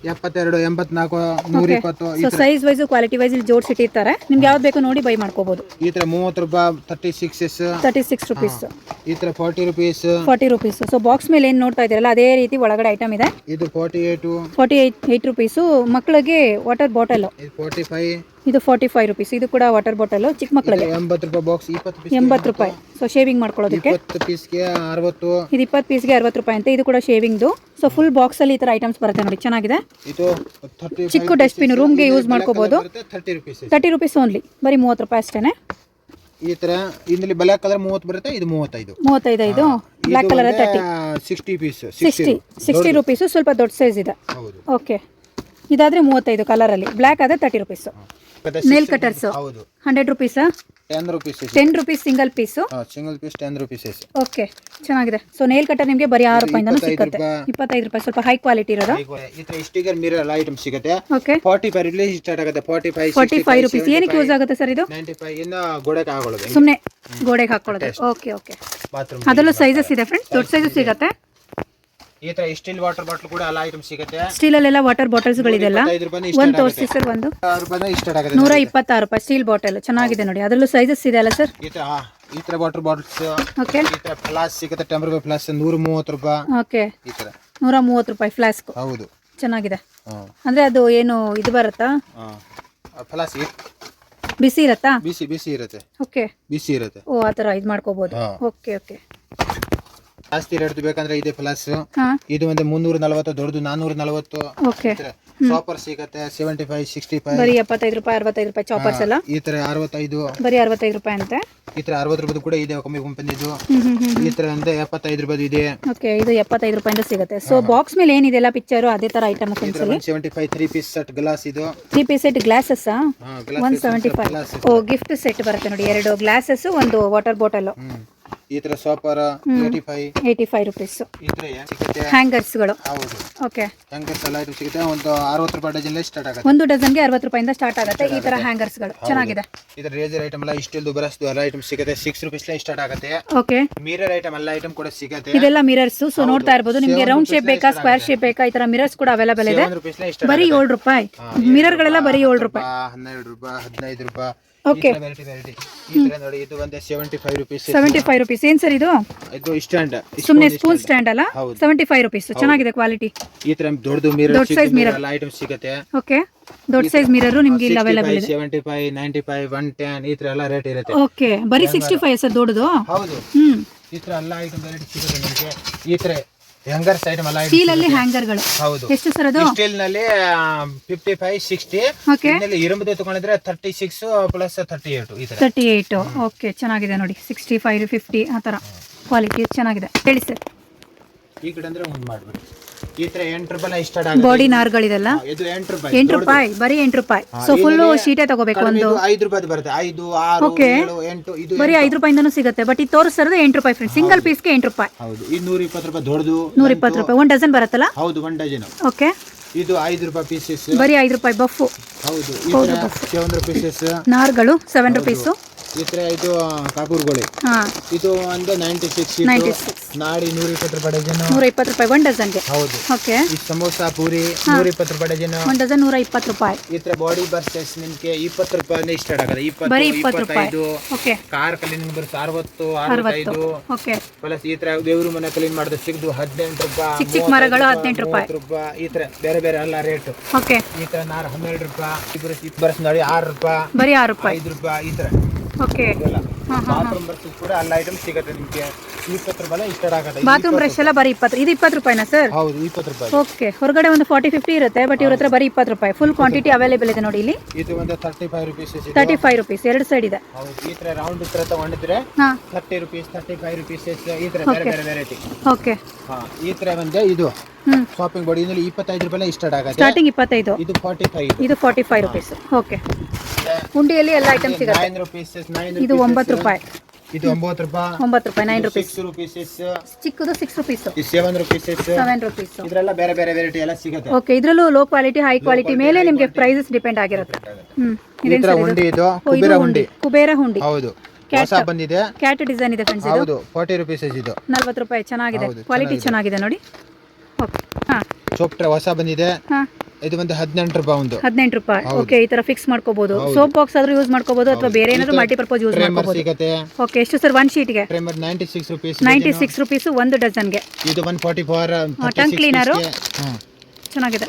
ಎಪ್ಪತ್ತೆರಡು ಎಂಬತ್ನಾಲ್ಕು ನೂರ ಇಪ್ಪತ್ತು so size wise quality wise ಇಲ್ಲಿ ಜೋಡಿಸಿಟ್ಟಿರ್ತಾರೆ ನಿಮ್ಗೆ ಯಾವ್ದು ಬೇಕು ನೋಡಿ ಬೈ ಮಾಡ್ಕೋಬಹುದು ಈ ತರ ಮೂವತ್ತು ರೂಪಾಯಿ thirty six thirty six rupees ಈ ತರ forty rupees forty rupees so box ಮೇಲೆ ಏನು ನೋಡ್ತಾ ಇದ್ದೀರಲ್ಲ ಅದೇ ರೀತಿ ಒಳಗಡೆ ಐಟಮ್ ಇದೆ. ಇದು forty eight forty eight eight rupees ಮಕ್ಕಳಿಗೆ ವಾಟರ್ ಬಾಟಲ್ ಫಾರ್ಟಿ ಫೈವ್ ಇದು ಫಾರ್ಟಿ ಫೈವ್ ರುಪೀಸ್ ಇದು ಕೂಡ ವಾಟರ್ ಬಾಟಲ್ ಚಿಕ್ಕ ಮಕ್ಕಳಿಗೆ. ಎಂಬತ್ತು ರೂಪಾಯಿ ಬಾಕ್ಸ್ ಇಪ್ಪತ್ತು ಪೀಸ್ ಎಂಬತ್ತು ರೂಪಾಯಿ. ಸೊ ಶೇವಿಂಗ್ ಮಾಡ್ಕೊಳ್ಳೋದಕ್ಕೆ. ಇಪ್ಪತ್ತು ಪೀಸ್ಗೆ ಅರವತ್ತು. ಇದು ಇಪ್ಪತ್ತು ಪೀಸ್ಗೆ ಅರವತ್ತು ರೂಪಾಯಿ ಅಂತ. ಇದು ಕೂಡ ಶೇವಿಂಗ್ದು ಸೊ ಫುಲ್ ಬಾಕ್ಸಲ್ಲಿ ಈ ಥರ ಐಟಮ್ಸ್ ಬರುತ್ತೆ ನೋಡಿ. ಚೆನ್ನಾಗಿದೆ. ಇದು ಚಿಕ್ಕ ಡಸ್ಟ್ಬಿನ್ ರೂಮ್ಗೆ use rupees thirty rupees only ಬರೀ ಮೂವತ್ತು ರೂಪಾಯಿ ಅಷ್ಟೇ ಈ ತರ ಇಲ್ಲಿ ಬ್ಲ್ಯಾಕ್ ಕಲರ್ ಮೂವತ್ತು ಬರುತ್ತೆ ಇದು ಮೂವತ್ತೈದು. ಮೂವತ್ತೈದು ಐದು black colour thirty sixty piece sixty sixty rupees ಸ್ವಲ್ಪ ದೊಡ್ಡ ಸೈಜ್ ಇದೆ. ಓಕೆ ಇದಾದರೆ ಮೂವತ್ತೈದು ಕಲರಲ್ಲಿ ಬ್ಲ್ಯಾಕ್ ಆದರೆ ತರ್ಟಿ ರುಪೀಸು ನೇಲ್ 60 ಕಟರ್ಸು ಹೌದು. Hundred ರುಪೀಸಾ ten rupees ten rupees single piece single piece ten rupees okay ಚೆನ್ನಾಗಿದೆ. ಸೊ ನೇಲ್ ಕಟರ್ ನಿಮಗೆ ಬರೀ ಆರು ರೂಪಾಯಿಂದನೂ ಸಿಗುತ್ತೆ. ಇಪ್ಪತ್ತೈದು ರೂಪಾಯಿ ಸ್ವಲ್ಪ ಹೈ ಕ್ವಾಲಿಟಿ ಇರೋದು. ಈ ತರ ಸ್ಟಿಕರ್ ಮಿರರ್ ಐಟಮ್ ಸಿಗುತ್ತೆ. Okay forty five release start ಆಗುತ್ತೆ. Forty five forty five rupees ಏನಕ್ಕೆ ಯೂಸ್ ಆಗುತ್ತೆ ಸರ್ ಇದು? ನೈಂಟಿ ಫೈವ್ ಇನ್ನ ಗೋಡೆಗೆ ಹಾಕೊಳ್ಳೋದು. ಸುಮ್ಮನೆ ಗೋಡೆಗೆ ಹಾಕೊಳ್ಳೋದು. ಓಕೆ ಓಕೆ ಬಾತ್ರೂಮ್ ಅದರಲ್ಲೂ ಸೈಜಸ್ ಇದೆ ಫ್ರೆಂಡ್ಸ್ ದೊಡ್ಡ ಸೈಜಸ್ ಸಿಗುತ್ತೆ. ಈ ತರ ಸ್ಟೀಲ್ ವಾಟರ್ ಬಾಟಲ್ ಕೂಡ ಎಲ್ಲ ಐಟಮ್ ಸಿಗುತ್ತೆ. ಸ್ಟೀಲ್ ಎಲ್ಲ ವಾಟರ್ ಬಾಟಲ್ಸ್ ಗಳಿದೆಲ್ಲ? ಒಂದು ತೋರಿಸಿ ಸರ್ ಒಂದು. ನೂರ ಇಪ್ಪತ್ತಾರು ರೂಪಾಯಿ ಸ್ಟೀಲ್ ಬಾಟಲ್ ಚೆನ್ನಾಗಿದೆ ನೋಡಿ. ಅದರಲ್ಲೂ ಸೈಜಸ್ ಇದೆ ಅಲ್ಲ ಸರ್? ಈ ತರ ಹಾ, ಈ ತರ ವಾಟರ್ ಬಾಟಲ್ಸ್ ಓಕೆ ಈ ತರ ಫ್ಲಾಸ್ ಸಿಗುತ್ತೆ ಟೆಂಪರ್ ರೂಪಾಯಿ ಫ್ಲಾಸ್ ನೂರ ಮೂವತ್ತು ರೂಪಾಯಿ. ಓಕೆ ಈ ತರ. ನೂರ ಮೂವತ್ತು ರೂಪಾಯಿ ಫ್ಲಾಸ್ಕ್ ಹೌದು. ಚೆನ್ನಾಗಿದೆ. ಅಂದ್ರೆ ಅದು ಏನು ಇದು ಬರುತ್ತಾ? ಫ್ಲಾಸ್ ಬಿಸಿ ಇರತ್ತಾ? ಬಿಸಿ ಬಿಸಿ ಇರುತ್ತೆ. ಓಕೆ ಬಿಸಿ ಇರುತ್ತೆ. ಓ ಆ ತರ ಇದು ಮಾಡ್ಕೋಬೋದು. ಓಕೆ ಓಕೆ ಜಾಸ್ತಿ ರೇಟ್ ಬೇಕಂದ್ರೆ ಇದೆ ಪ್ಲಸ್ ಹಾಂ. ಇದು ಒಂದು ಮುನ್ನೂರ ನಲವತ್ತು ದೊಡ್ಡದು ನಾನ್ನೂರ ನಲವತ್ತು. ಓಕೆ ಸಾಪರ್ ಸಿಗುತ್ತೆ ಸೆವೆಂಟಿ ಫೈವ್ ಸಿಕ್ಸ್ಟಿ ಫೈವ್ ಬರೀ ಎಪ್ಪತ್ತೈದು ರೂಪಾಯಿ ಅರವತ್ತೈದು ರೂಪಾಯಿ ಚಾಪರ್ಸ್ ಎಲ್ಲ ಈ ತರ ಅರವತ್ತೈದು. ಬರೀ ಅರವತ್ತೈದು ರೂಪಾಯಿ ಅಂತೆ? ಈ ತರ ಅರವತ್ತು ರೂಪಾಯಿ ಕೂಡ ಇದೆ ಕಮ್ಮಿ ಕಂಪನಿದು ಈ ತರ ಅಂದ್ರೆ ಎಪ್ಪತ್ತೈದು ರೂಪಾಯಿ ಇದೆ. ಓಕೆ ಇದು ಎಪ್ಪತ್ತೈದು ರೂಪಾಯಿಂದ ಸಿಗುತ್ತೆ. ಸೊ ಬಾಕ್ಸ್ ಮೇಲೆ ಏನಿದೆಲ್ಲ ಪಿಕ್ಚರ್ ಅದೇ ತರ item seventy five three piece set glass ಇದು. Three piece set glasses one seventy five ಓ ಗಿಫ್ಟ್ ಸೆಟ್ ಬರುತ್ತೆ ನೋಡಿ. ಎರಡು ಗ್ಲಾಸಸ್ ಒಂದು ವಾಟರ್ ಬಾಟಲ್ ಈ ತರ ಸಾಪರ್ eighty five eighty five rupees ಈ ತರ ಏನ್ ಸಿಗುತ್ತೆ? ಹ್ಯಾಂಗರ್ಸ್ಗಳು ಹೌದು. ಓಕೆ ಹ್ಯಾಂಗರ್ಸ್ ಎಲ್ಲ ಇದು ಸಿಗುತ್ತೆ. ಒಂದು ಅರವತ್ತು ರೂಪಾಯಿ ಡಜನ್ ಸ್ಟಾರ್ಟ್ ಆಗುತ್ತೆ. ಒಂದು ಡಜನ್ಗೆ ಅರವತ್ತು ರೂಪಾಯಿಂದ ಸ್ಟಾರ್ಟ್ ಆಗುತ್ತೆ. ಈ ತರ ಹ್ಯಾಂಗರ್ಸ್ಗಳು ಚೆನ್ನಾಗಿದೆ. ಇದರ ರೇಜರ್ ಐಟಮ್ ಎಲ್ಲ ಇಷ್ಟು ಬರಸ್ದು ಎಲ್ಲ ಐಟಮ್ ಸಿಗುತ್ತೆ. ಸಿಕ್ಸ್ ರುಪೀಸ್ ಸ್ಟಾರ್ಟ್ ಆಗುತ್ತೆ. ಓಕೆ ಮಿರರ್ ಐಟಮ್ ಎಲ್ಲ ಐಟಮ್ ಕೂಡ ಸಿಗುತ್ತೆ. ಇದೆಲ್ಲ ಮಿರರ್ಸ್ ಸೊ ನೋಡ್ತಾ ಇರಬಹುದು ನಿಮಗೆ ರೌಂಡ್ ಶೇಪ್ ಬೇಕಾ ಸ್ಕ್ವೇರ್ ಶೇಪ್ ಬೇಕಾ? ಈ ತರ ಮಿರರ್ಸ್ ಕೂಡ ಅವೈಲೇಬಲ್ ಇದೆ. ಬರೀ ಏಳು ರೂಪಾಯಿ ಮಿರರ್ಗಳೆಲ್ಲ ಬರೀ ಏಳು ರೂಪಾಯಿ. ಹನ್ನೆರಡು ರೂಪಾಯಿ ಹದಿನೈದು ರೂಪಾಯಿ. Okay. ವೆರೈಟಿ ವೆರೈಟಿ ಈ ತರ ನೋಡಿ ಇದು ಒಂದೇ seventy five rupees seventy five rupees ಏನ್ ಸರ್ ಇದು? ಇದು ಸ್ಟ್ಯಾಂಡ್ ಸುಮ್ಮನೆ ಸ್ಪೂನ್ ಸ್ಟ್ಯಾಂಡ್ ಅಲ್ಲ? ಹೌದು. ಸೆವೆಂಟಿ ಫೈವ್ ರುಪೀಸ್ ಚೆನ್ನಾಗಿದೆ ಕ್ವಾಲಿಟಿ ಈ ತರ ದೊಡ್ಡದು ಮಿರರ್ ದೊಡ್ಡ ಸೈಜ್ mirror. ಐಟಮ್ ಸಿಗುತ್ತೆ. ಓಕೆ ದೊಡ್ಡ ಸೈಜ್ ಮಿರರ್ ನಿಮ್ಗೆ ಇಲ್ಲಿ ಅವೈಲೇಬಲ್ ಇದೆ. Seventy five ninety five one ten ಈ ತರ ಎಲ್ಲ ರೇಟ್ ಇರುತ್ತೆ. ಓಕೆ ಬರಿ ಸಿಕ್ಸ್ಟಿ ಫೈವ್ ಸರ್ ದೊಡ್ಡದು? ಹೌದು. ಹ್ಮ್. ಈ ತರ ಎಲ್ಲ ಐಟಮ್ ವೆರೈಟಿ ಸಿಗುತ್ತೆ ನಿಮಗೆ. ಈ ತರ ಹ್ಯಾಂಗರ್ಸ್ ಸೈಡ್ ಎಲ್ಲ ಸ್ಟೀಲ್ ಅಲ್ಲಿ ಹ್ಯಾಂಗರ್ಗಳು ಹೌದು. ಎಷ್ಟು ಸರ್ ಅದು? ಸ್ಟೀಲ್ನಲ್ಲಿ ಫಿಫ್ಟಿ ಫೈವ್ ಸಿಕ್ಸ್ಟಿ ಓಕೆ ಇರುಂಬದೆ ತಗೊಂಡಿದ್ರೆ thirty six plus thirty eight ಈ ತರ ತರ್ಟಿ ಏಯ್ಟ್ ಓಕೆ ಚೆನ್ನಾಗಿದೆ ನೋಡಿ. ಸಿಕ್ಸ್ಟಿ ಫೈವ್ ಫಿಫ್ಟಿ ಆ ತರ ಕ್ವಾಲಿಟಿ ಚೆನ್ನಾಗಿದೆ. ಹೇಳಿ ಸರ್. ಈ ಕಡೆ ಅಂದ್ರೆ ಒಂದು ಮಾಡ್ಬಿಡಿ. ಈ ತರ ಎಂಟು ರೂಪಾಯಿ ಸ್ಟಾರ್ಟ್ ಆಗುತ್ತೆ. ಬಾಡಿ ನಾರ್ಗಳಿದೆಲ್ಲ? ಇದು ಎಂಟು ರೂಪಾಯಿ. ಎಂಟು ರೂಪಾಯಿ ಬರೀ ಎಂಟು ರೂಪಾಯಿ. ಸೊ ಫುಲ್ ಶೀಟೇ ತಗೋಬೇಕು ಒಂದು? ಐದು ರೂಪಾಯಿ ಬರುತ್ತೆ. ಐದು ಆರು. ಏಳು ಎಂಟು ಇದು ಬರೀ ಐದು ರೂಪಾಯಿಂದನೂ ಸಿಗುತ್ತೆ. ಬಟ್ ಇದು ತೋರಿಸೋದು ಎಂಟು ರೂಪಾಯಿ ಫ್ರೆಂಡ್ ಸಿಂಗಲ್ ಪೀಸ್ಗೆ ಎಂಟು ರೂಪಾಯಿ. ಹೌದು. ಇದು ನೂರ ಇಪ್ಪತ್ತು ರೂಪಾಯಿ ದೊಡ್ಡದು ನೂರ ಇಪ್ಪತ್ತು ರೂಪಾಯಿ. ಒಂದು ಡಜನ್ ಬರುತ್ತಲ್ಲ? ಹೌದು ಒನ್ ಡಜನ್ ಓಕೆ ಇದು ಐದು ರೂಪಾಯಿ ಪೀಸಸ್ ಬರೀ ಐದು ರೂಪಾಯಿ ಬಫ್. ಹೌದು. ಸೆವೆನ್ ರುಪೀಸಸ್ ನಾರ್ಗಳು ಸೆವೆನ್ ರುಪೀಸು ಈ ತರ ಇದು ಕಾಕೂರ್ಗೋಳಿ ಇದು ಒಂದು ನೈಂಟಿ ಸಿಕ್ಸ್ ನಾಡಿ ನೂರ ಇಪ್ಪತ್ತು ರೂಪಾಯಿ ಡಜನ್ ನೂರ ಇಪ್ಪತ್ತು ರೂಪಾಯಿ ಒಂದು ಡಜನ್ಗೆ ಹೌದು. ಓಕೆ. ಈ ಸಮೋಸ ಪೂರಿ ನೂರ ಇಪ್ಪತ್ತು ರೂಪಾಯಿ ಡಜನ್ ಒಂದು ಡಜನ್ ನೂರ ಇಪ್ಪತ್ತು ರೂಪಾಯಿ. ಈ ತರ ಬಾಡಿ ಬರ್ಸಸ್ ನಿಮ್ಗೆ ಇಪ್ಪತ್ತು ರೂಪಾಯಿ ಸ್ಟಾರ್ಟ್ ಆಗಲ್ಲ. ಇಪ್ಪತ್ತು ಇಪ್ಪತ್ತೈದು ಓಕೆ. ಕಾರ್ ಕ್ಲೀನಿಂಗ್ ಬರುತ್ತೆ ಅರವತ್ತು ಅರವತ್ತು. ಅರವತ್ತೈದು. ಓಕೆ. ಪ್ಲಸ್ ಈ ತರ ದೇವ್ರ ಮನೆ ಕ್ಲೀನ್ ಮಾಡಿದ್ರೆ ಸಿಗ್ದು ಹದಿನೆಂಟು ರೂಪಾಯಿ ಚಿಕ್ಕ ಚಿಕ್ಕ ಮರಗಳು ಹದಿನೆಂಟು ರೂಪಾಯಿ. ರೂಪಾಯಿ. ಈ ತರ ಬೇರೆ ಬೇರೆ ಎಲ್ಲ ರೇಟ್ ಓಕೆ. ಈ ತರ ನಾರು ಹನ್ನೆರಡು ರೂಪಾಯಿ. ಇಬ್ಬರು ಬರ್ಸ್ ನೋಡಿ ಆರು ರೂಪಾಯಿ. ಬರೀ ಆರು ರೂಪಾಯಿ. ಐದು ರೂಪಾಯಿ ಈ ತರ. ಓಕೆ ಇದೆಲ್ಲ ಹಾಂ ಹಾಂ ಬಾತ್ರೂಮ್ ಬ್ರಷ್ ಕೂಡ ಎಲ್ಲ ಐಟಮ್ ಸಿಗುತ್ತೆ ನಿಮಗೆ. ಇಪ್ಪತ್ತು ರೂಪಾಯಿ ಇಷ್ಟ ಆಗತ್ತೆ. ಬಾತ್ರೂಮ್ ಬ್ರಷ್ ಎಲ್ಲ ಬರೀ ಇಪ್ಪತ್ತು ಇದು ಇಪ್ಪತ್ತು ರೂಪಾಯಿನಾ ಸರ್ ಹೌದು ಇಪ್ಪತ್ತು ರೂಪಾಯಿ. ಓಕೆ ಹೊರಗಡೆ ಒಂದು ಫಾರ್ಟಿ ಫಿಫ್ಟಿ ಇರುತ್ತೆ ಬಟ್ ಇವ್ರ ಹತ್ರ ಬರೀ ಇಪ್ಪತ್ತು ರೂಪಾಯಿ. ಫುಲ್ ಕ್ವಾಂಟಿಟಿ ಅವೈಲೇಬಲ್ ಇದೆ ನೋಡಿ ಇಲ್ಲಿ. ಇದು ಒಂದು thirty five rupees thirty five rupees ಎರಡು ಸೈಡ್ ಇದೆ. ಹೌದು ಈ ತರ ರೌಂಡ್ ತರ ತಗೊಂಡಿದ್ರೆ thirty rupees thirty five rupees ಈ ತರ ಬೇರೆ ಬೇರೆ ವೆರೈಟಿ ಓಕೆ ಹಾ ಈ ತರ ಬಂದೆ ಇದು ಶಾಪಿಂಗ್ ಬಾಡಿ ಇದರಲ್ಲಿ ಇಪ್ಪತ್ತೈದು ರೂಪಾಯಿ ಸ್ಟಾರ್ಟ್ ಆಗುತ್ತೆ. ಸ್ಟಾರ್ಟಿಂಗ್ ಇಪ್ಪತ್ತೈದು. ಇದು ಫಾರ್ಟಿ ಫೈವ್ ಇದು ಫಾರ್ಟಿ ಫೈವ್ ರುಪೀಸ್ ಓಕೆ ಉಂಡಿಯಲ್ಲಿ ಎಲ್ಲ ಐಟಮ್ ಸಿಗುತ್ತೆ. ನೈನ್ ರುಪೀಸ್ ಇದು ಒಂಬತ್ತು ರೂಪಾಯಿ. ಇದು ಒಂಬತ್ತು ರೂಪಾಯಿ. ಒಂಬತ್ತು ರೂಪಾಯಿ ನೈನ್ ರುಪೀಸ್ ಸಿಕ್ಸ್ ರುಪೀಸ್ ಚಿಕ್ಕದು six rupees seven rupees seven rupees ಇದ್ರೆಲ್ಲ ಬೇರೆ ಬೇರೆ ವೆರೈಟಿ ಎಲ್ಲ ಸಿಗುತ್ತೆ. ಓಕೆ ಇದ್ರಲ್ಲೂ ಲೋ ಕ್ವಾಲಿಟಿ ಹೈ ಕ್ವಾಲಿಟಿ ಮೇಲೆ ನಿಮಗೆ ಪ್ರೈಸಸ್ ಡಿಪೆಂಡ್ ಆಗಿರುತ್ತೆ. ಹ್ಮ್ ತರ ಉಂಡಿ ಇದು? ಕುಬೇರ ಹುಂಡಿ ಕುಬೇರ ಹುಂಡಿ ಹೌದು. ಹೊಸ ಬಂದಿದೆ. ಕ್ಯಾಟ್ ಡಿಸೈನ್ ಇದೆ ಫ್ರೆಂಡ್ಸ್ ಇದು. ಹೌದು ಫಾರ್ಟಿ ರುಪೀಸ್ ಇದು. ನಲ್ವತ್ತು ರೂಪಾಯಿ ಚೆನ್ನಾಗಿದೆ. ಕ್ವಾಲಿಟಿ ಚೆನ್ನಾಗಿದೆ. ನೋಡಿ. ಓಕೆ ಹಾಂ. ಚೋಪ್ಟ್ರೆ ಹೊಸ ಬಂದಿದೆ. ಹಾಂ. ಇದು ಒಂದು ಹದಿನೆಂಟು ರೂಪಾಯಿ ಒಂದು ಹದಿನೆಂಟು ರೂಪಾಯಿ. ಓಕೆ ಈ ತರ ಫಿಕ್ಸ್ ಮಾಡ್ಕೋಬಹುದು ಸೋಪ್ ಬಾಕ್ಸ್ ಆದ್ರೂ ಯೂಸ್ ಮಾಡ್ಕೋಬಹುದು ಅಥವಾ ಬೇರೆ ಏನಾದ್ರು ಮಲ್ಟಿಪರ್ಪಸ್ ಯೂಸ್ ಪ್ರೇಮರ್ ಮಾಡ್ಕೋಬಹುದು ಸಿಗತ್ತೆ. ಓಕೆ ಎಷ್ಟು ಸರ್ ಒನ್ ಶೀಟ್ಗೆ ಗೆ? Ninety six rupees ninety six ಒಂದು ಒಂದು ಡಜನ್ಗೆ ಇದು one forty four tongue cleaner ಚೆನ್ನಾಗಿದೆ.